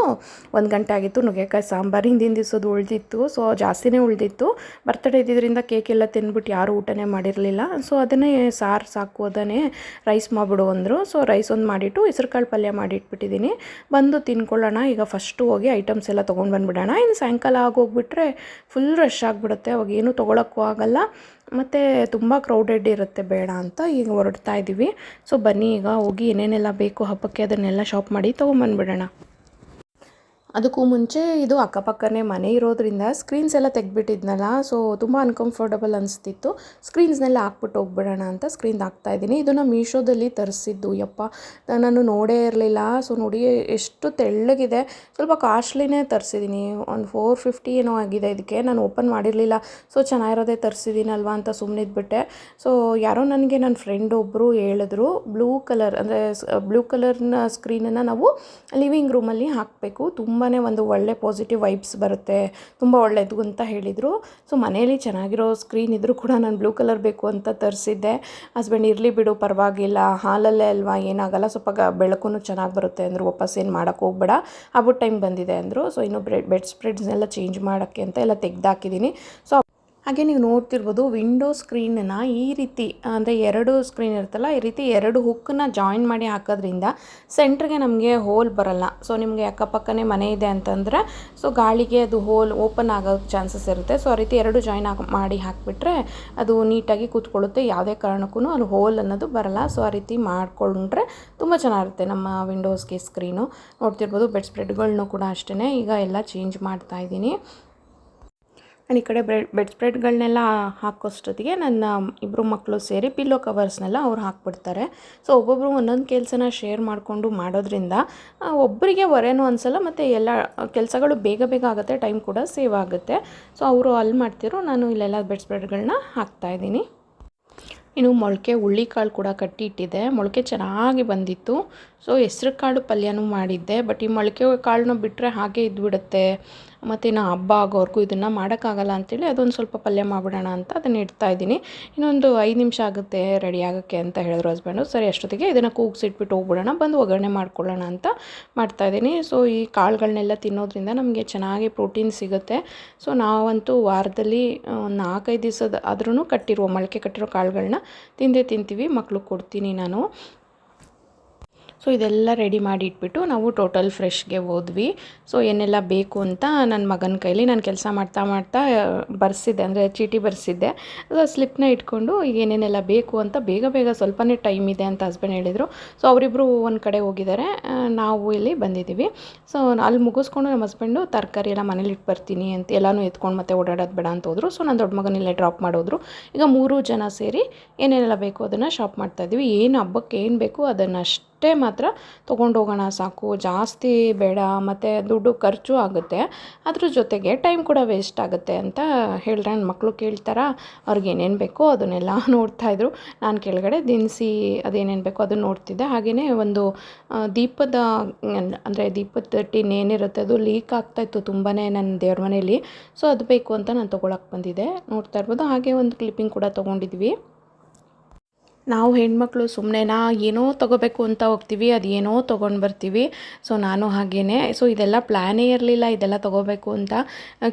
ಒಂದು ಗಂಟೆ ಆಗಿತ್ತು ನುಗ್ಗೆಕಾಯಿ ಸಾಂಬಾರು ಹಿಂದಿನ ದಿವ್ಸದ್ದು ಉಳಿದಿತ್ತು. ಸೊ ಜಾಸ್ತಿನೇ ಉಳಿದಿತ್ತು. ಬರ್ತಡೇ ಇದ್ದಿದ್ದರಿಂದ ಕೇಕ್ ಎಲ್ಲ ತಿಂದ್ಬಿಟ್ಟು ಯಾರೂ ಊಟನೇ ಮಾಡಿರಲಿಲ್ಲ. ಸೊ ಅದನ್ನೇ ಸಾರು ಸಾಕು, ಅದನ್ನೇ ರೈಸ್ ಮಾಡಿಬಿಡು ಅಂದರು. ಸೊ ರೈಸ್ ಒಂದು ಮಾಡಿಟ್ಟು ಹೆಸರುಕಾಳು ಪಲ್ಯ ಮಾಡಿಟ್ಬಿಟ್ಟಿದ್ದೀನಿ ಬಂದು ತಿನ್ಕೊಳ್ಳೋಣ. ಈಗ ಫಸ್ಟು ಹೋಗಿ ಐಟಮ್ಸ್ ಎಲ್ಲ ತೊಗೊಂಡು ಬಂದುಬಿಡೋಣ. ಇನ್ನು ಸಾಯಂಕಾಲ ಆಗೋಗ್ಬಿಟ್ರೆ ಫುಲ್ ರಶ್ ಆಗಿಬಿಡುತ್ತೆ. ಅವಾಗ ಏನೂ ತೊಗೊಳಕ್ಕೂ ಆಗಲ್ಲ. ಮತ್ತು ತುಂಬ ಕ್ರೌಡೆಡ್ ಇರುತ್ತೆ. ಬೇಡ ಅಂತ ಈಗ ಹೊರಡ್ತಾ ಇದ್ದೀವಿ ಸೊ ಬನ್ನಿ ಈಗ ಹೋಗಿ ಏನೇನೆಲ್ಲ ಬೇಕು ಹಬ್ಬಕ್ಕೆ ಅದನ್ನೆಲ್ಲ ಶಾಪ್ ಮಾಡಿ ತೊಗೊಂಬಂದ್ಬಿಡೋಣ. ಅದಕ್ಕೂ ಮುಂಚೆ ಇದು ಅಕ್ಕಪಕ್ಕನೇ ಮನೆ ಇರೋದ್ರಿಂದ ಸ್ಕ್ರೀನ್ಸ್ ಎಲ್ಲ ತೆಗ್ದುಬಿಟ್ಟಿದ್ನಲ್ಲ ಸೊ ತುಂಬ ಅನ್ಕಂಫರ್ಟಬಲ್ ಅನಿಸ್ತಿತ್ತು. ಸ್ಕ್ರೀನ್ಸ್ನೆಲ್ಲ ಹಾಕ್ಬಿಟ್ಟು ಹೋಗ್ಬಿಡೋಣ ಅಂತ ಸ್ಕ್ರೀನ್ ಹಾಕ್ತಾ ಇದ್ದೀನಿ. ಇದನ್ನು ಮೀಶೋದಲ್ಲಿ ತರಿಸಿದ್ದು. ಯಪ್ಪ ನಾನು ನೋಡೇ ಇರಲಿಲ್ಲ. ಸೊ ನೋಡಿ, ಎಷ್ಟು ತೆಳ್ಳಗಿದೆ. ಸ್ವಲ್ಪ ಕಾಸ್ಟ್ಲಿನೇ ತರಿಸಿದ್ದೀನಿ. ಒಂದು ಫೋರ್ ಫಿಫ್ಟಿ ಏನೋ ಆಗಿದೆ ಇದಕ್ಕೆ. ನಾನು ಓಪನ್ ಮಾಡಿರಲಿಲ್ಲ. ಸೊ ಚೆನ್ನಾಗಿರೋದೇ ತರಿಸಿದ್ದೀನಲ್ವಾ ಅಂತ ಸುಮ್ಮನೆ ಇದ್ಬಿಟ್ಟೆ. ಸೊ ಯಾರೋ ನನಗೆ ನನ್ನ ಫ್ರೆಂಡ್ ಒಬ್ಬರು ಹೇಳಿದ್ರು ಬ್ಲೂ ಕಲರ್ ಅಂದರೆ ಬ್ಲೂ ಕಲರ್ನ ಸ್ಕ್ರೀನನ್ನು ನಾವು ಲಿವಿಂಗ್ ರೂಮಲ್ಲಿ ಹಾಕಬೇಕು. ತುಂಬಾ ಒಂದು ಒಳ್ಳೆ ಪಾಸಿಟಿವ್ ವೈಬ್ಸ್ ಬರುತ್ತೆ, ತುಂಬ ಒಳ್ಳೆಯದು ಅಂತ ಹೇಳಿದರು. ಸೊ ಮನೇಲಿ ಚೆನ್ನಾಗಿರೋ ಸ್ಕ್ರೀನ್ ಇದ್ದರೂ ಕೂಡ ನಾನು ಬ್ಲೂ ಕಲರ್ ಬೇಕು ಅಂತ ತರಿಸಿದ್ದೆ. ಹಸ್ಬೆಂಡ್ ಇರಲಿ ಬಿಡು, ಪರವಾಗಿಲ್ಲ. ಹಾಲಲ್ಲೇ ಅಲ್ವಾ, ಏನಾಗಲ್ಲ. ಸ್ವಲ್ಪ ಗ ಬೆಳಕು ಚೆನ್ನಾಗಿ ಬರುತ್ತೆ ಅಂದರು, ವಾಪಸ್ ಏನು ಮಾಡೋಕ್ಕೆ ಹೋಗ್ಬೇಡ. ಹಬ್ಬದ ಟೈಮ್ ಬಂದಿದೆ ಅಂದರು. ಸೊ ಇನ್ನು ಬ್ರೆಡ್ ಬೆಡ್ ಸ್ಪ್ರೆಡ್ಸ್ನೆಲ್ಲ ಚೇಂಜ್ ಮಾಡೋಕ್ಕೆ ಅಂತ ಎಲ್ಲ ತೆಗ್ದಾಕಿದ್ದೀನಿ ಸೊ ಹಾಗೆ ನೀವು ನೋಡ್ತಿರ್ಬೋದು ವಿಂಡೋ ಸ್ಕ್ರೀನನ್ನು ಈ ರೀತಿ, ಅಂದರೆ ಎರಡು ಸ್ಕ್ರೀನ್ ಇರುತ್ತಲ್ಲ, ಈ ರೀತಿ ಎರಡು ಹುಕ್ಕನ್ನ ಜಾಯಿನ್ ಮಾಡಿ ಹಾಕೋದ್ರಿಂದ ಸೆಂಟ್ರಿಗೆ ನಮಗೆ ಹೋಲ್ ಬರಲ್ಲ. ಸೊ ನಿಮಗೆ ಅಕ್ಕಪಕ್ಕನೇ ಮನೆ ಇದೆ ಅಂತಂದರೆ, ಸೊ ಗಾಳಿಗೆ ಅದು ಹೋಲ್ ಓಪನ್ ಆಗೋ ಚಾನ್ಸಸ್ ಇರುತ್ತೆ. ಸೊ ಆ ರೀತಿ ಎರಡು ಜಾಯಿನ್ ಮಾಡಿ ಹಾಕಿಬಿಟ್ರೆ ಅದು ನೀಟಾಗಿ ಕೂತ್ಕೊಳ್ಳುತ್ತೆ. ಯಾವುದೇ ಕಾರಣಕ್ಕೂ ಅಲ್ಲಿ ಹೋಲ್ ಅನ್ನೋದು ಬರಲ್ಲ. ಸೊ ಆ ರೀತಿ ಮಾಡಿಕೊಂಡ್ರೆ ತುಂಬ ಚೆನ್ನಾಗಿರುತ್ತೆ ನಮ್ಮ ವಿಂಡೋಸ್ಗೆ ಸ್ಕ್ರೀನು. ನೋಡ್ತಿರ್ಬೋದು ಬೆಡ್ ಸ್ಪ್ರೆಡ್ಗಳನ್ನೂ ಕೂಡ ಅಷ್ಟೇ ಈಗ ಎಲ್ಲ ಚೇಂಜ್ ಮಾಡ್ತಾ ಇದ್ದೀನಿ. ಆ್ಯಂಡ್ ಈ ಕಡೆ ಬ್ರೆಡ್ ಬೆಡ್ ಸ್ಪ್ರೆಡ್ಗಳನ್ನೆಲ್ಲ ಹಾಕೋಷ್ಟೊತ್ತಿಗೆ ನನ್ನ ಇಬ್ಬರು ಮಕ್ಕಳು ಸೇರಿ ಪಿಲ್ಲೋ ಕವರ್ಸ್ನೆಲ್ಲ ಅವ್ರು ಹಾಕ್ಬಿಡ್ತಾರೆ. ಸೊ ಒಬ್ಬೊಬ್ಬರು ಒಂದೊಂದು ಕೆಲಸನ ಶೇರ್ ಮಾಡಿಕೊಂಡು ಮಾಡೋದ್ರಿಂದ ಒಬ್ಬರಿಗೆ ಹೊರೇನೂ ಅನಿಸಲ್ಲ, ಮತ್ತು ಎಲ್ಲ ಕೆಲಸಗಳು ಬೇಗ ಬೇಗ ಆಗುತ್ತೆ, ಟೈಮ್ ಕೂಡ ಸೇವ್ ಆಗುತ್ತೆ. ಸೊ ಅವರು ಅಲ್ಲಿ ಮಾಡ್ತಿರೋ ನಾನು ಇಲ್ಲೆಲ್ಲ ಬೆಡ್ ಸ್ಪ್ರೆಡ್ಗಳನ್ನ ಹಾಕ್ತಾಯಿದ್ದೀನಿ ಇನ್ನು ಮೊಳಕೆ ಹುಳ್ಳಿಕಾಳು ಕೂಡ ಕಟ್ಟಿ ಇಟ್ಟಿದ್ದೆ ಮೊಳಕೆ ಚೆನ್ನಾಗಿ ಬಂದಿತ್ತು. ಸೊ ಹೆಸ್ರು ಕಾಳು ಪಲ್ಯನೂ ಮಾಡಿದ್ದೆ, ಬಟ್ ಈ ಮೊಳಕೆ ಕಾಳನ್ನ ಬಿಟ್ಟರೆ ಹಾಗೆ ಇದ್ಬಿಡುತ್ತೆ. ಮತ್ತು ಇನ್ನು ಹಬ್ಬ ಆಗೋವರೆಗೂ ಇದನ್ನು ಮಾಡೋಕ್ಕಾಗಲ್ಲ ಅಂತೇಳಿ ಅದೊಂದು ಸ್ವಲ್ಪ ಪಲ್ಯ ಮಾಡಿಬಿಡೋಣ ಅಂತ ಅದನ್ನು ಇಡ್ತಾ ಇದ್ದೀನಿ. ಇನ್ನೊಂದು ಐದು ನಿಮಿಷ ಆಗುತ್ತೆ ರೆಡಿ ಆಗೋಕ್ಕೆ ಅಂತ ಹೇಳಿದ್ರು ಹಸ್ಬೆಂಡು ಸರಿ, ಅಷ್ಟೊತ್ತಿಗೆ ಇದನ್ನು ಕೂಗ್ಸಿಟ್ಬಿಟ್ಟು ಹೋಗ್ಬಿಡೋಣ, ಬಂದು ಒಗ್ಗರಣೆ ಮಾಡ್ಕೊಳ್ಳೋಣ ಅಂತ ಮಾಡ್ತಾಯಿದ್ದೀನಿ ಸೊ ಈ ಕಾಳುಗಳನ್ನೆಲ್ಲ ತಿನ್ನೋದ್ರಿಂದ ನಮಗೆ ಚೆನ್ನಾಗಿ ಪ್ರೋಟೀನ್ ಸಿಗುತ್ತೆ. ಸೊ ನಾವಂತೂ ವಾರದಲ್ಲಿ ನಾಲ್ಕೈದು ದಿವಸದ ಆದ್ರೂ ಕಟ್ಟಿರುವ, ಮೊಳಕೆ ಕಟ್ಟಿರೋ ಕಾಳುಗಳನ್ನ ತಿಂದೇ ತಿಂತೀವಿ, ಮಕ್ಳಿಗೆ ಕೊಡ್ತೀನಿ ನಾನು. ಸೊ ಇದೆಲ್ಲ ರೆಡಿ ಮಾಡಿ ಇಟ್ಬಿಟ್ಟು ನಾವು ಟೋಟಲ್ ಫ್ರೆಶ್ಗೆ ಹೋದ್ವಿ. ಸೊ ಏನೆಲ್ಲ ಬೇಕು ಅಂತ ನನ್ನ ಮಗನ ಕೈಲಿ ನಾನು ಕೆಲಸ ಮಾಡ್ತಾ ಮಾಡ್ತಾ ಬರ್ಸಿದ್ದೆ. ಅಂದರೆ ಚೀಟಿ ಬರ್ಸಿದ್ದೆ. ಅದು ಸ್ಲಿಪ್ನ ಇಟ್ಕೊಂಡು ಏನೇನೆಲ್ಲ ಬೇಕು ಅಂತ ಬೇಗ ಬೇಗ ಸ್ವಲ್ಪನೇ ಟೈಮ್ ಇದೆ ಅಂತ ಹಸ್ಬೆಂಡ್ ಹೇಳಿದರು. ಸೊ ಅವರಿಬ್ಬರು ಒಂದು ಕಡೆ ಹೋಗಿದ್ದಾರೆ. ನಾವು ಇಲ್ಲಿ ಬಂದಿದ್ದೀವಿ. ಸೊ ಅಲ್ಲಿ ಮುಗಿಸ್ಕೊಂಡು ನಮ್ಮ ಹಸ್ಬೆಂಡು ತರಕಾರಿ ಎಲ್ಲ ಮನೇಲಿ ಇಟ್ಟು ಬರ್ತೀನಿ ಅಂತ ಎಲ್ಲನೂ ಎತ್ಕೊಂಡು ಮತ್ತೆ ಓಡಾಡೋದು ಬೇಡ ಅಂತ ಹೋದರು. ಸೊ ನಾನು ದೊಡ್ಡ ಮಗನಿಲ್ಲೇ ಡ್ರಾಪ್ ಮಾಡೋದ್ರು. ಈಗ ಮೂರು ಜನ ಸೇರಿ ಏನೇನೆಲ್ಲ ಬೇಕು ಅದನ್ನು ಶಾಪ್ ಮಾಡ್ತಾಯಿದ್ವಿ ಏನು ಹಬ್ಬಕ್ಕೆ ಏನು ಬೇಕು ಅದನ್ನು ಅಷ್ಟೇ ಮಾತ್ರ ತೊಗೊಂಡೋಗೋಣ ಸಾಕು. ಜಾಸ್ತಿ ಬೇಡ, ಮತ್ತು ದುಡ್ಡು ಖರ್ಚು ಆಗುತ್ತೆ. ಅದ್ರ ಜೊತೆಗೆ ಟೈಮ್ ಕೂಡ ವೇಸ್ಟ್ ಆಗುತ್ತೆ ಅಂತ ಹೇಳಿದ್ರೆ ನನ್ನ ಮಕ್ಕಳು ಕೇಳ್ತಾರ, ಅವ್ರಿಗೆ ಏನೇನು ಬೇಕೋ ಅದನ್ನೆಲ್ಲ ನೋಡ್ತಾಯಿದ್ರು ನಾನು ಕೆಳಗಡೆ ದಿನಸಿ ಅದೇನೇನು ಬೇಕೋ ಅದನ್ನು ನೋಡ್ತಿದ್ದೆ. ಹಾಗೆಯೇ ಒಂದು ದೀಪದ, ಅಂದರೆ ದೀಪದ ಟಿನ್ ಏನಿರುತ್ತೆ ಅದು ಲೀಕ್ ಆಗ್ತಾಯಿತ್ತು ತುಂಬಾ ನನ್ನ ದೇವ್ರ ಮನೇಲಿ. ಸೊ ಅದು ಬೇಕು ಅಂತ ನಾನು ತೊಗೊಳಕ್ಕೆ ಬಂದಿದ್ದೆ. ನೋಡ್ತಾ ಇರ್ಬೋದು. ಹಾಗೆ ಒಂದು ಕ್ಲಿಪ್ಪಿಂಗ್ ಕೂಡ ತೊಗೊಂಡಿದ್ವಿ. ನಾವು ಹೆಣ್ಮಕ್ಳು ಸುಮ್ಮನೆನಾ ಏನೋ ತೊಗೋಬೇಕು ಅಂತ ಹೋಗ್ತೀವಿ, ಅದು ಏನೋ ತೊಗೊಂಡು ಬರ್ತೀವಿ. ಸೊ ನಾನು ಹಾಗೇ ಸೊ ಇದೆಲ್ಲ ಪ್ಲ್ಯಾನೇ ಇರಲಿಲ್ಲ, ಇದೆಲ್ಲ ತೊಗೋಬೇಕು ಅಂತ.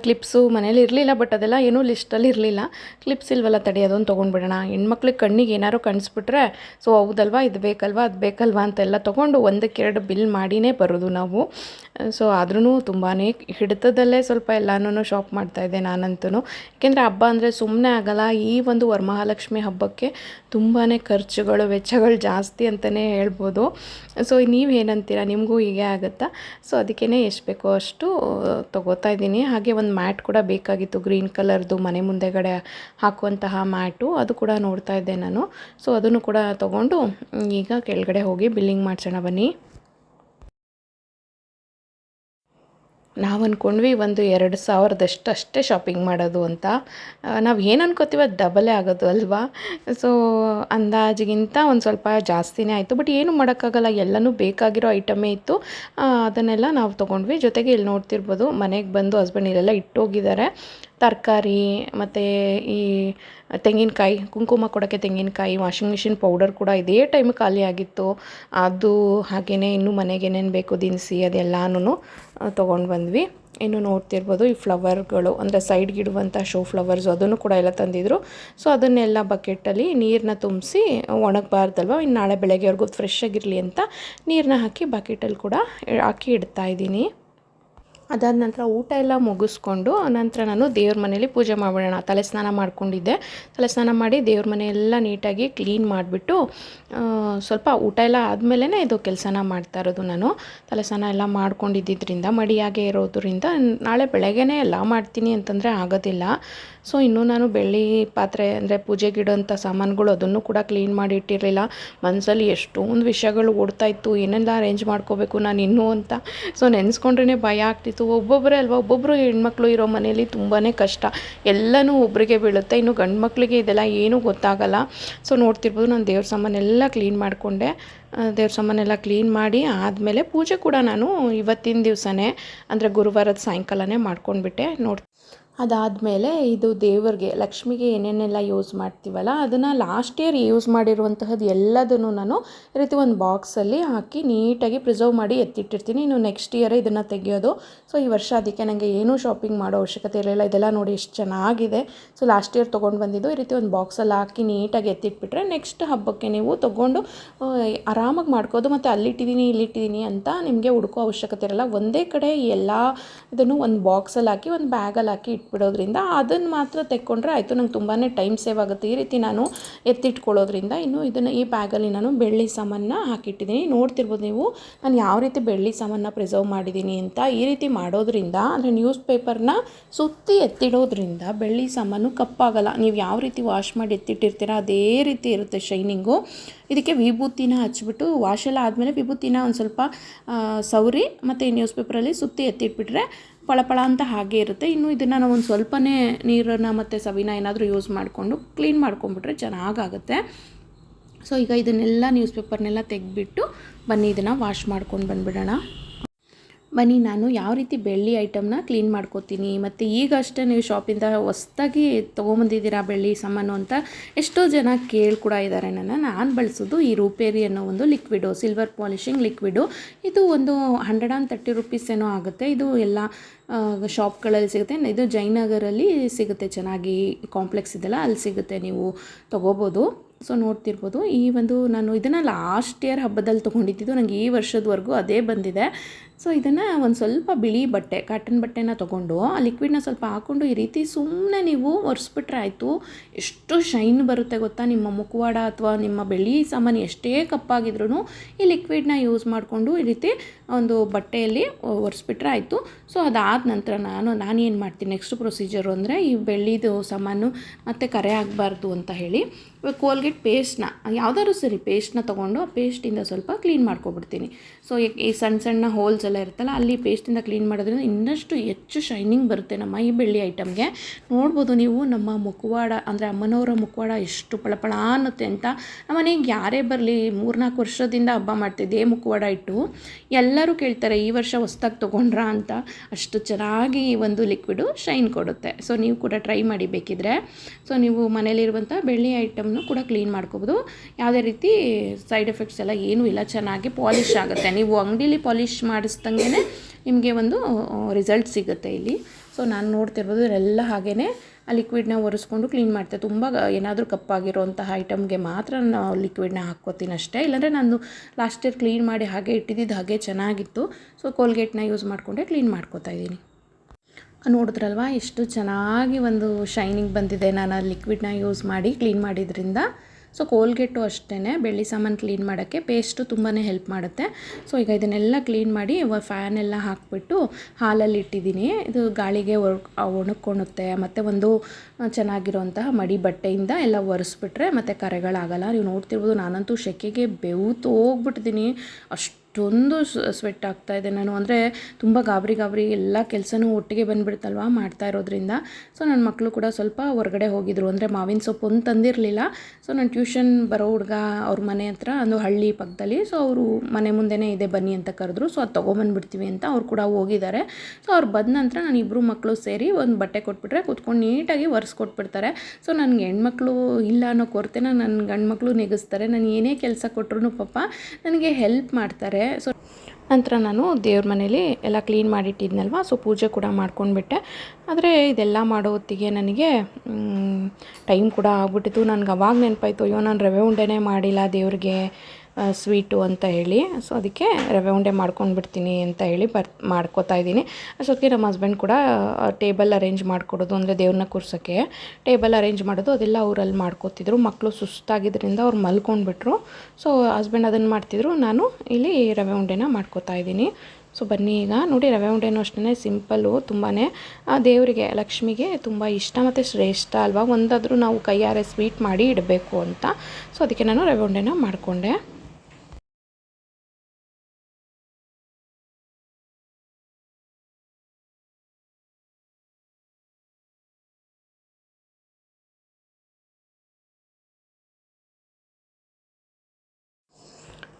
ಕ್ಲಿಪ್ಸು ಮನೇಲಿ ಇರಲಿಲ್ಲ ಬಟ್ ಅದೆಲ್ಲ ಏನೂ ಲಿಸ್ಟಲ್ಲಿ ಇರಲಿಲ್ಲ. ಕ್ಲಿಪ್ಸ್ ಇಲ್ವಲ್ಲ ತಡಿ, ಅದೊಂದು ತೊಗೊಂಡ್ಬಿಡೋಣ. ಹೆಣ್ಮಕ್ಳಿಗೆ ಕಣ್ಣಿಗೆ ಏನಾದ್ರು ಕಾಣಿಸ್ಬಿಟ್ರೆ ಸೊ ಹೌದಲ್ವಾ, ಇದು ಬೇಕಲ್ವಾ, ಅದು ಬೇಕಲ್ವಾ ಅಂತೆಲ್ಲ ತೊಗೊಂಡು ಒಂದಕ್ಕೆ ಎರಡು ಬಿಲ್ ಮಾಡಿನೇ ಬರೋದು ನಾವು. ಸೊ ಆದ್ರೂ ತುಂಬಾ ಹಿಡಿತದಲ್ಲೇ ಸ್ವಲ್ಪ ಎಲ್ಲಾನು ಶಾಪ್ ಮಾಡ್ತಾ ಇದ್ದೆ ನಾನಂತೂ ಯಾಕೆಂದರೆ ಹಬ್ಬ ಅಂದರೆ ಸುಮ್ಮನೆ ಆಗಲ್ಲ, ಈ ಒಂದು ವರಮಹಾಲಕ್ಷ್ಮಿ ಹಬ್ಬಕ್ಕೆ ತುಂಬಾ ಖರ್ಚುಗಳು, ವೆಚ್ಚಗಳು ಜಾಸ್ತಿ ಅಂತಲೇ ಹೇಳ್ಬೋದು. ಸೊ ನೀವು ಏನಂತೀರ ನಿಮಗೂ ಹೀಗೆ ಆಗುತ್ತಾ? ಸೊ ಅದಕ್ಕೇ ಎಷ್ಟು ಬೇಕೋ ಅಷ್ಟು ತೊಗೋತಾ ಇದ್ದೀನಿ. ಹಾಗೆ ಒಂದು ಮ್ಯಾಟ್ ಕೂಡ ಬೇಕಾಗಿತ್ತು, ಗ್ರೀನ್ ಕಲರ್ದು, ಮನೆ ಮುಂದೆಗಡೆ ಹಾಕುವಂತಹ ಮ್ಯಾಟು. ಅದು ಕೂಡ ನೋಡ್ತಾ ಇದ್ದೆ ನಾನು. ಸೊ ಅದನ್ನು ಕೂಡ ತೊಗೊಂಡು, ಈಗ ಕೆಳಗಡೆ ಹೋಗಿ ಬಿಲ್ಲಿಂಗ್ ಮಾಡ್ಸೋಣ ಬನ್ನಿ. ನಾವು ಅಂದ್ಕೊಂಡ್ವಿ ಒಂದು ಎರಡು ಸಾವಿರದಷ್ಟು ಅಷ್ಟೇ ಶಾಪಿಂಗ್ ಮಾಡೋದು ಅಂತ. ನಾವು ಏನು ಅನ್ಕೋತೀವಿ ಅದು ಡಬಲೇ ಆಗೋದು ಅಲ್ವಾ? ಸೊ ಅಂದಾಜಿಗಿಂತ ಒಂದು ಸ್ವಲ್ಪ ಜಾಸ್ತಿನೇ ಆಯಿತು. ಬಟ್ ಏನು ಮಾಡೋಕ್ಕಾಗಲ್ಲ, ಎಲ್ಲನೂ ಬೇಕಾಗಿರೋ ಐಟಮೇ ಇತ್ತು. ಅದನ್ನೆಲ್ಲ ನಾವು ತೊಗೊಂಡ್ವಿ. ಜೊತೆಗೆ ಇಲ್ಲಿ ನೋಡ್ತಿರ್ಬೋದು, ಮನೆಗೆ ಬಂದು ಹಸ್ಬೆಂಡ್ ಇಲ್ಲೆಲ್ಲ ಇಟ್ಟೋಗಿದ್ದಾರೆ ತರಕಾರಿ, ಮತ್ತು ಈ ತೆಂಗಿನಕಾಯಿ, ಕುಂಕುಮ ಕೊಡೋಕ್ಕೆ ತೆಂಗಿನಕಾಯಿ ವಾಷಿಂಗ್ ಮಿಷಿನ್ ಪೌಡರ್ ಕೂಡ ಇದೇ ಟೈಮ್ ಖಾಲಿ ಆಗಿತ್ತು. ಅದು ಹಾಗೆಯೇ ಇನ್ನೂ ಮನೆಗೆ ಏನೇನು ಬೇಕು ದಿನಸಿ ಅದೆಲ್ಲನೂ ತೊಗೊಂಡು ಬಂದ್ವಿ. ಇನ್ನು ನೋಡ್ತಿರ್ಬೋದು ಈ ಫ್ಲವರ್ಗಳು ಅಂದರೆ ಸೈಡ್ಗೆ ಇಡುವಂಥ ಶೋ ಫ್ಲವರ್ಸು ಅದನ್ನು ಕೂಡ ಎಲ್ಲ ತಂದಿದ್ರು. ಸೊ ಅದನ್ನೆಲ್ಲ ಬಕೆಟಲ್ಲಿ ನೀರನ್ನ ತುಂಬಿಸಿ ಒಣಗಬಾರ್ದಲ್ವ ಇನ್ನು ನಾಳೆ ಬೆಳಗ್ಗೆವರೆಗೂ ಫ್ರೆಶ್ ಆಗಿರಲಿ ಅಂತ ನೀರನ್ನ ಹಾಕಿ ಬಕೆಟಲ್ಲಿ ಕೂಡ ಹಾಕಿ ಇಡ್ತಾ ಇದ್ದೀನಿ. ಅದಾದ ನಂತರ ಊಟ ಎಲ್ಲ ಮುಗಿಸ್ಕೊಂಡು, ನಂತರ ನಾನು ದೇವ್ರ ಮನೇಲಿ ಪೂಜೆ ಮಾಡಿಬಿಡೋಣ. ತಲೆ ಸ್ನಾನ ಮಾಡ್ಕೊಂಡಿದ್ದೆ. ತಲೆ ಸ್ನಾನ ಮಾಡಿ ದೇವ್ರ ಮನೆಯೆಲ್ಲ ನೀಟಾಗಿ ಕ್ಲೀನ್ ಮಾಡಿಬಿಟ್ಟು ಸ್ವಲ್ಪ ಊಟ ಎಲ್ಲ ಆದಮೇಲೆ ಇದು ಕೆಲಸನ ಮಾಡ್ತಾ ಇರೋದು ನಾನು. ತಲೆ ಸ್ನಾನ ಎಲ್ಲ ಮಾಡ್ಕೊಂಡಿದ್ದರಿಂದ ಮಡಿಯಾಗೆ ಇರೋದ್ರಿಂದ ನಾಳೆ ಬೆಳಗ್ಗೆನೇ ಎಲ್ಲ ಮಾಡ್ತೀನಿ ಅಂತಂದರೆ ಆಗೋದಿಲ್ಲ. ಸೊ ಇನ್ನೂ ನಾನು ಬೆಳ್ಳಿ ಪಾತ್ರೆ ಅಂದರೆ ಪೂಜೆಗಿಡೋಂಥ ಸಾಮಾನುಗಳು ಅದನ್ನು ಕೂಡ ಕ್ಲೀನ್ ಮಾಡಿ ಇಟ್ಟಿರಲಿಲ್ಲ. ಮನಸ್ಸಲ್ಲಿ ಎಷ್ಟೊಂದು ವಿಷಯಗಳು ಓಡ್ತಾ ಇತ್ತು. ಏನೆಲ್ಲ ಅರೇಂಜ್ ಮಾಡ್ಕೋಬೇಕು ನಾನು ಇನ್ನೂ ಅಂತ. ಸೊ ನೆನೆಸ್ಕೊಂಡ್ರೆ ಭಯ ಆಗ್ತಿತ್ತು. ಒಬ್ಬೊಬ್ಬರೇ ಅಲ್ವಾ? ಒಬ್ಬೊಬ್ಬರು ಹೆಣ್ಮಕ್ಳು ಇರೋ ಮನೆಯಲ್ಲಿ ತುಂಬಾ ಕಷ್ಟ. ಎಲ್ಲನೂ ಒಬ್ಬರಿಗೆ ಬೀಳುತ್ತೆ. ಇನ್ನು ಗಂಡು ಮಕ್ಕಳಿಗೆ ಇದೆಲ್ಲ ಏನೂ ಗೊತ್ತಾಗಲ್ಲ. ಸೊ ನೋಡ್ತಿರ್ಬೋದು ನಾನು ದೇವ್ರ ಸಾಮಾನೆಲ್ಲ ಕ್ಲೀನ್ ಮಾಡಿಕೊಂಡೆ. ದೇವ್ರ ಸಾಮಾನೆಲ್ಲ ಕ್ಲೀನ್ ಮಾಡಿ ಆದಮೇಲೆ ಪೂಜೆ ಕೂಡ ನಾನು ಇವತ್ತಿನ ದಿವಸನೇ, ಅಂದರೆ ಗುರುವಾರದ ಸಾಯಂಕಾಲನೇ ಮಾಡ್ಕೊಂಡ್ಬಿಟ್ಟೆ. ನೋಡಿ ಅದಾದಮೇಲೆ ಇದು ದೇವರಿಗೆ, ಲಕ್ಷ್ಮಿಗೆ ಏನೇನೆಲ್ಲ ಯೂಸ್ ಮಾಡ್ತೀವಲ್ಲ, ಅದನ್ನು ಲಾಸ್ಟ್ ಇಯರ್ ಯೂಸ್ ಮಾಡಿರುವಂತಹದ್ದು ಎಲ್ಲದನ್ನು ನಾನು ಈ ರೀತಿ ಒಂದು ಬಾಕ್ಸಲ್ಲಿ ಹಾಕಿ ನೀಟಾಗಿ ಪ್ರಿಸರ್ವ್ ಮಾಡಿ ಎತ್ತಿಟ್ಟಿರ್ತೀನಿ. ಇನ್ನು ನೆಕ್ಸ್ಟ್ ಇಯರೇ ಇದನ್ನು ತೆಗೆಯೋದು ಸೊ ಈ ವರ್ಷ ಅದಕ್ಕೆ ನನಗೆ ಏನೂ ಶಾಪಿಂಗ್ ಮಾಡೋ ಅವಶ್ಯಕತೆ ಇರಲಿಲ್ಲ. ಇದೆಲ್ಲ ನೋಡಿ ಎಷ್ಟು ಚೆನ್ನಾಗಿದೆ. ಸೊ ಲಾಸ್ಟ್ ಇಯರ್ ತೊಗೊಂಡು ಬಂದಿದ್ದು ಈ ರೀತಿ ಒಂದು ಬಾಕ್ಸಲ್ಲಿ ಹಾಕಿ ನೀಟಾಗಿ ಎತ್ತಿಟ್ಬಿಟ್ರೆ ನೆಕ್ಸ್ಟ್ ಹಬ್ಬಕ್ಕೆ ನೀವು ತೊಗೊಂಡು ಆರಾಮಾಗಿ ಮಾಡ್ಕೋದು ಮತ್ತು ಅಲ್ಲಿಟ್ಟಿದ್ದೀನಿ ಇಲ್ಲಿಟ್ಟಿದ್ದೀನಿ ಅಂತ ನಿಮಗೆ ಹುಡುಕೋ ಅವಶ್ಯಕತೆ ಇರಲ್ಲ. ಒಂದೇ ಕಡೆ ಎಲ್ಲ ಇದನ್ನು ಒಂದು ಬಾಕ್ಸಲ್ಲಿ ಹಾಕಿ, ಒಂದು ಬ್ಯಾಗಲ್ಲಿ ಹಾಕಿ ಇಟ್ಬಿಡೋದ್ರಿಂದ ಅದನ್ನು ಮಾತ್ರ ತೆಕ್ಕೊಂಡ್ರೆ ಆಯಿತು. ನಂಗೆ ತುಂಬಾ ಟೈಮ್ ಸೇವ್ ಆಗುತ್ತೆ. ಈ ರೀತಿ ನಾನು ಎತ್ತಿಟ್ಕೊಳ್ಳೋದ್ರಿಂದ ಇನ್ನು ಇದನ್ನು ಈ ಬ್ಯಾಗಲ್ಲಿ ನಾನು ಬೆಳ್ಳಿ ಸಾಮಾನ ಹಾಕಿಟ್ಟಿದ್ದೀನಿ ನೋಡ್ತಿರ್ಬೋದು ನೀವು, ನಾನು ಯಾವ ರೀತಿ ಬೆಳ್ಳಿ ಸಾಮಾನ ಪ್ರಿಸರ್ವ್ ಮಾಡಿದ್ದೀನಿ ಅಂತ ಈ ರೀತಿ ಮಾಡೋದ್ರಿಂದ, ಅಂದರೆ ನ್ಯೂಸ್ ಪೇಪರ್ನ ಸುತ್ತಿ ಎತ್ತಿಡೋದ್ರಿಂದ ಬೆಳ್ಳಿ ಸಾಮಾನು ಕಪ್ಪಾಗಲ್ಲ. ನೀವು ಯಾವ ರೀತಿ ವಾಶ್ ಮಾಡಿ ಎತ್ತಿಟ್ಟಿರ್ತೀರ, ಅದೇ ರೀತಿ ಇರುತ್ತೆ ಶೈನಿಂಗು ಇದಕ್ಕೆ ವಿಭೂತಿನ ಹಚ್ಚಿಬಿಟ್ಟು ವಾಶ್ ಎಲ್ಲ ಆದಮೇಲೆ ವಿಭೂತಿನ ಒಂದು ಸ್ವಲ್ಪ ಸೌರಿ ಮತ್ತು ನ್ಯೂಸ್ ಪೇಪರಲ್ಲಿ ಸುತ್ತಿ ಎತ್ತಿಟ್ಬಿಟ್ರೆ ಪಳಪಳ ಅಂತ ಹಾಗೆ ಇರುತ್ತೆ. ಇನ್ನು ಇದನ್ನು ನಾವು ಒಂದು ಸ್ವಲ್ಪನೇ ನೀರನ್ನು ಮತ್ತು ಸವಿನ ಏನಾದರೂ ಯೂಸ್ ಮಾಡಿಕೊಂಡು ಕ್ಲೀನ್ ಮಾಡ್ಕೊಂಬಿಟ್ರೆ ಚೆನ್ನಾಗಾಗುತ್ತೆ. ಸೊ ಈಗ ಇದನ್ನೆಲ್ಲ ನ್ಯೂಸ್ ಪೇಪರ್ನೆಲ್ಲ ತೆಗೆದ್ಬಿಟ್ಟು ಬನ್ನಿ, ಇದನ್ನು ವಾಶ್ ಮಾಡ್ಕೊಂಡು ಬಂದುಬಿಡೋಣ. ಬನ್ನಿ ನಾನು ಯಾವ ರೀತಿ ಬೆಳ್ಳಿ ಐಟಮ್ನ ಕ್ಲೀನ್ ಮಾಡ್ಕೋತೀನಿ? ಮತ್ತು ಈಗ ಅಷ್ಟೇ ನೀವು ಶಾಪಿಂದ ಹೊಸ್ದಾಗಿ ತೊಗೊಂಬಂದಿದ್ದೀರಾ ಬೆಳ್ಳಿ ಸಾಮಾನು ಅಂತ ಎಷ್ಟೋ ಜನ ಕೇಳಿ ಕೂಡ ಇದ್ದಾರೆ ನನ್ನ, ನಾನು ಬಳಸೋದು ಈ ರೂಪೇರಿ ಅನ್ನೋ ಒಂದು ಲಿಕ್ವಿಡು ಸಿಲ್ವರ್ ಪಾಲಿಷಿಂಗ್ ಲಿಕ್ವಿಡು ಇದು ಒಂದು ಹಂಡ್ರೆಡ್ ಆ್ಯಂಡ್ ತರ್ಟಿ ರುಪೀಸ್ ಏನೋ ಆಗುತ್ತೆ. ಇದು ಎಲ್ಲ ಶಾಪ್ಗಳಲ್ಲಿ ಸಿಗುತ್ತೆ. ಇದು ಜಯನಗರಲ್ಲಿ ಸಿಗುತ್ತೆ. ಚೆನ್ನಾಗಿ ಕಾಂಪ್ಲೆಕ್ಸ್ ಇದೆಲ್ಲ, ಅಲ್ಲಿ ಸಿಗುತ್ತೆ ನೀವು ತೊಗೋಬೋದು. ಸೊ ನೋಡ್ತಿರ್ಬೋದು. ಈ ಒಂದು ನಾನು ಇದನ್ನು ಲಾಸ್ಟ್ ಇಯರ್ ಹಬ್ಬದಲ್ಲಿ ತೊಗೊಂಡಿದ್ದು ನನಗೆ ಈ ವರ್ಷದವರೆಗೂ ಅದೇ ಬಂದಿದೆ. ಸೊ ಇದನ್ನು ಒಂದು ಸ್ವಲ್ಪ ಬಿಳಿ ಬಟ್ಟೆ ಕಾಟನ್ ಬಟ್ಟೆನ ತೊಗೊಂಡು ಆ ಲಿಕ್ವಿಡ್ನ ಸ್ವಲ್ಪ ಹಾಕ್ಕೊಂಡು ಈ ರೀತಿ ಸುಮ್ಮನೆ ನೀವು ಒರೆಸ್ಬಿಟ್ರೆ ಆಯಿತು. ಎಷ್ಟು ಶೈನ್ ಬರುತ್ತೆ ಗೊತ್ತಾ? ನಿಮ್ಮ ಮುಖವಾಡ ಅಥವಾ ನಿಮ್ಮ ಬೆಳ್ಳಿ ಸಾಮಾನು ಎಷ್ಟೇ ಕಪ್ಪಾಗಿದ್ರೂ ಈ ಲಿಕ್ವಿಡ್ನ ಯೂಸ್ ಮಾಡಿಕೊಂಡು ಈ ರೀತಿ ಒಂದು ಬಟ್ಟೆಯಲ್ಲಿ ಒರೆಸ್ಬಿಟ್ರೆ ಆಯಿತು. ಸೊ ಅದಾದ ನಂತರ ನಾನು ನಾನೇನು ಮಾಡ್ತೀನಿ? ನೆಕ್ಸ್ಟ್ ಪ್ರೊಸೀಜರು ಅಂದರೆ ಈ ಬೆಳ್ಳಿದು ಸಾಮಾನು ಮತ್ತು ಕರೆ ಆಗಬಾರ್ದು ಅಂತ ಹೇಳಿ ಕೋಲ್ಗೇಟ್ ಪೇಸ್ಟ್ನ ಯಾವ್ದಾದ್ರು ಸರಿ ಪೇಸ್ಟ್ನ ತೊಗೊಂಡು ಆ ಪೇಸ್ಟಿಂದ ಸ್ವಲ್ಪ ಕ್ಲೀನ್ ಮಾಡ್ಕೊಬಿಡ್ತೀನಿ. ಸೊ ಈ ಸಣ್ಣ ಸಣ್ಣ ಹೋಲ್ಸ್ ಎಲ್ಲ ಇರುತ್ತಲ್ಲ, ಅಲ್ಲಿ ಪೇಸ್ಟಿಂದ ಕ್ಲೀನ್ ಮಾಡೋದ್ರಿಂದ ಇನ್ನಷ್ಟು ಹೆಚ್ಚು ಶೈನಿಂಗ್ ಬರುತ್ತೆ ನಮ್ಮ ಈ ಬೆಳ್ಳಿ ಐಟಮ್ಗೆ ನೋಡ್ಬೋದು ನೀವು ನಮ್ಮ ಮುಖವಾಡ, ಅಂದರೆ ಅಮ್ಮನವರ ಮುಖವಾಡ ಎಷ್ಟು ಪಳಪಳ ಅನ್ನುತ್ತೆ ಅಂತ. ನಮ್ಮ ಮನೆಗೆ ಯಾರೇ ಬರಲಿ, ಮೂರ್ನಾಲ್ಕು ವರ್ಷದಿಂದ ಹಬ್ಬ ಮಾಡ್ತಿದ್ದೆ ಮುಖವಾಡ ಇಟ್ಟು. ಎಲ್ಲರೂ ಕೇಳ್ತಾರೆ, ಈ ವರ್ಷ ಹೊಸ್ದಾಗಿ ತೊಗೊಂಡ್ರಾ ಅಂತ. ಅಷ್ಟು ಚೆನ್ನಾಗಿ ಈ ಒಂದು ಲಿಕ್ವಿಡು ಶೈನ್ ಕೊಡುತ್ತೆ. ಸೊ ನೀವು ಕೂಡ ಟ್ರೈ ಮಾಡಿ ಬೇಕಿದ್ರೆ. ಸೊ ನೀವು ಮನೇಲಿರುವಂಥ ಬೆಳ್ಳಿ ಐಟಮ್ನು ಕೂಡ ಕ್ಲೀನ್ ಮಾಡ್ಕೋಬೋದು. ಯಾವುದೇ ರೀತಿ ಸೈಡ್ ಎಫೆಕ್ಟ್ಸ್ ಎಲ್ಲ ಏನೂ ಇಲ್ಲ, ಚೆನ್ನಾಗಿ ಪಾಲಿಷ್ ಆಗುತ್ತೆ. ನೀವು ಅಂಗಡೀಲಿ ಪಾಲಿಷ್ ಮಾಡಿಸ್ದಂಗೆ ನಿಮಗೆ ಒಂದು ರಿಸಲ್ಟ್ ಸಿಗುತ್ತೆ ಇಲ್ಲಿ. ಸೊ ನಾನು ನೋಡ್ತಿರ್ಬೋದು ಎಲ್ಲ ಹಾಗೇ ಆ ಲಿಕ್ವಿಡ್ನ ಒರೆಸ್ಕೊಂಡು ಕ್ಲೀನ್ ಮಾಡ್ತೆ. ತುಂಬ ಏನಾದರೂ ಕಪ್ಪಾಗಿರೋಂತಹ ಐಟಮ್ಗೆ ಮಾತ್ರ ನಾನು ಲಿಕ್ವಿಡ್ನ ಹಾಕ್ಕೋತೀನಿ ಅಷ್ಟೇ. ಇಲ್ಲಾಂದರೆ ನಾನು ಲಾಸ್ಟ್ ಇಯರ್ ಕ್ಲೀನ್ ಮಾಡಿ ಹಾಗೆ ಇಟ್ಟಿದ್ದು ಹಾಗೆ ಚೆನ್ನಾಗಿತ್ತು. ಸೊ ಕೋಲ್ಗೇಟ್ನ ಯೂಸ್ ಮಾಡಿಕೊಂಡೆ ಕ್ಲೀನ್ ಮಾಡ್ಕೋತಾ ಇದ್ದೀನಿ. ನೋಡಿದ್ರಲ್ವ, ಎಷ್ಟು ಚೆನ್ನಾಗಿ ಒಂದು ಶೈನಿಂಗ್ ಬಂದಿದೆ. ನಾನು ಆ ಲಿಕ್ವಿಡ್ನ ಯೂಸ್ ಮಾಡಿ ಕ್ಲೀನ್ ಮಾಡಿದ್ರಿಂದ. ಸೊ ಕೋಲ್ಗೇಟು ಅಷ್ಟೇ ಬೆಳ್ಳಿ ಸಾಮಾನು ಕ್ಲೀನ್ ಮಾಡೋಕ್ಕೆ ಪೇಸ್ಟು ತುಂಬಾ ಹೆಲ್ಪ್ ಮಾಡುತ್ತೆ. ಸೊ ಈಗ ಇದನ್ನೆಲ್ಲ ಕ್ಲೀನ್ ಮಾಡಿ ಫ್ಯಾನ್ ಎಲ್ಲ ಹಾಕಿಬಿಟ್ಟು ಹಾಲಲ್ಲಿ ಇಟ್ಟಿದ್ದೀನಿ. ಇದು ಗಾಳಿಗೆ ಒರ್ ಮತ್ತು ಒಂದು ಚೆನ್ನಾಗಿರೋಂತಹ ಮಡಿ ಬಟ್ಟೆಯಿಂದ ಎಲ್ಲ ಒರೆಸ್ಬಿಟ್ರೆ ಮತ್ತು ಕರೆಗಳಾಗಲ್ಲ. ನೀವು ನೋಡ್ತಿರ್ಬೋದು ನಾನಂತೂ ಸೆಕೆಗೆ ಬೆವ್ತು ಹೋಗ್ಬಿಟ್ಟಿದ್ದೀನಿ. ಅಷ್ಟು ಅಷ್ಟೊಂದು ಸ್ವೆಟ್ ಆಗ್ತಾ ಇದೆ ನಾನು. ಅಂದರೆ ತುಂಬ ಗಾಬರಿ ಗಾಬರಿ ಎಲ್ಲ ಕೆಲಸನೂ ಒಟ್ಟಿಗೆ ಬಂದುಬಿಡ್ತಲ್ವ ಮಾಡ್ತಾ ಇರೋದ್ರಿಂದ. ಸೊ ನನ್ನ ಮಕ್ಕಳು ಕೂಡ ಸ್ವಲ್ಪ ಹೊರಗಡೆ ಹೋಗಿದ್ರು. ಅಂದರೆ ಮಾವಿನ ಸೊಪ್ಪು ಒಂದು ತಂದಿರಲಿಲ್ಲ. ಸೊ ನಾನು ಟ್ಯೂಷನ್ ಬರೋ ಹುಡುಗ ಅವ್ರ ಮನೆ ಹತ್ರ ಒಂದು ಹಳ್ಳಿ ಪಕ್ಕದಲ್ಲಿ ಸೊ ಅವರು ಮನೆ ಮುಂದೆನೇ ಇದೆ, ಬನ್ನಿ ಅಂತ ಕರೆದ್ರು. ಸೊ ಅದು ತೊಗೊಂಬಂದ್ಬಿಡ್ತೀವಿ ಅಂತ ಅವ್ರು ಕೂಡ ಹೋಗಿದ್ದಾರೆ. ಸೊ ಅವ್ರು ಬಂದ ನಂತರ ನಾನು ಇಬ್ಬರು ಮಕ್ಕಳು ಸೇರಿ ಒಂದು ಬಟ್ಟೆ ಕೊಟ್ಬಿಟ್ರೆ ಕುತ್ಕೊಂಡು ನೀಟಾಗಿ ಒರೆಸ್ಕೊಟ್ಬಿಡ್ತಾರೆ ಸೊ ನನಗೆ ಹೆಣ್ಮಕ್ಳು ಇಲ್ಲ ಅನ್ನೋ ಕೊರತೆನ ನನ್ನ ಗಂಡು ಮಕ್ಕಳು ನೆಗೆಸ್ತಾರೆ. ನಾನು ಏನೇ ಕೆಲಸ ಕೊಟ್ರು ಪಾಪ ನನಗೆ ಹೆಲ್ಪ್ ಮಾಡ್ತಾರೆ. ಸೊ ನಂತರ ನಾನು ದೇವ್ರ ಮನೇಲಿ ಎಲ್ಲ ಕ್ಲೀನ್ ಮಾಡಿಟ್ಟಿದ್ನಲ್ವ? ಸೊ ಪೂಜೆ ಕೂಡ ಮಾಡ್ಕೊಂಡ್ಬಿಟ್ಟೆ. ಆದರೆ ಇದೆಲ್ಲ ಮಾಡೋ ಹೊತ್ತಿಗೆ ನನಗೆ ಟೈಮ್ ಕೂಡ ಆಗ್ಬಿಟ್ಟಿತ್ತು. ನನಗೆ ಅವಾಗ ನೆನಪಾಯ್ತು, ಅಯ್ಯೋ, ನಾನು ರವೆ ಉಂಡೆನೇ ಮಾಡಿಲ್ಲ ದೇವ್ರಿಗೆ. ಸ್ವೀಟು ಅಂತ ಹೇಳಿ. ಸೊ ಅದಕ್ಕೆ ರವೆ ಉಂಡೆ ಮಾಡ್ಕೊಂಡ್ಬಿಡ್ತೀನಿ ಅಂತ ಹೇಳಿ ಬರ್ ಮಾಡ್ಕೋತಾ ಇದ್ದೀನಿ. ಅಷ್ಟೊತ್ತಿಗೆ ನಮ್ಮ ಹಸ್ಬೆಂಡ್ ಕೂಡ ಟೇಬಲ್ ಅರೇಂಜ್ ಮಾಡಿಕೊಡೋದು, ಅಂದರೆ ದೇವ್ರನ್ನ ಕೂರ್ಸೋಕ್ಕೆ ಟೇಬಲ್ ಅರೇಂಜ್ ಮಾಡೋದು, ಅದೆಲ್ಲ ಅವರಲ್ಲಿ ಮಾಡ್ಕೋತಿದ್ರು. ಮಕ್ಕಳು ಸುಸ್ತಾಗಿದ್ದರಿಂದ ಅವ್ರು ಮಲ್ಕೊಂಡ್ಬಿಟ್ರು. ಸೊ ಹಸ್ಬೆಂಡ್ ಅದನ್ನು ಮಾಡ್ತಿದ್ರು. ನಾನು ಇಲ್ಲಿ ರವೆ ಉಂಡೆನ ಮಾಡ್ಕೋತಾ ಇದ್ದೀನಿ. ಸೊ ಬನ್ನಿ ಈಗ. ನೋಡಿ, ರವೆ ಉಂಡೆನೂ ಅಷ್ಟೇ ಸಿಂಪಲ್ಲು ತುಂಬಾ ದೇವರಿಗೆ, ಲಕ್ಷ್ಮಿಗೆ ತುಂಬ ಇಷ್ಟ ಮತ್ತು ಶ್ರೇಷ್ಠ ಅಲ್ವಾ? ಒಂದಾದರೂ ನಾವು ಕೈಯಾರೆ ಸ್ವೀಟ್ ಮಾಡಿ ಇಡಬೇಕು ಅಂತ. ಸೊ ಅದಕ್ಕೆ ನಾನು ರವೆ ಉಂಡೆನ ಮಾಡಿಕೊಂಡೆ.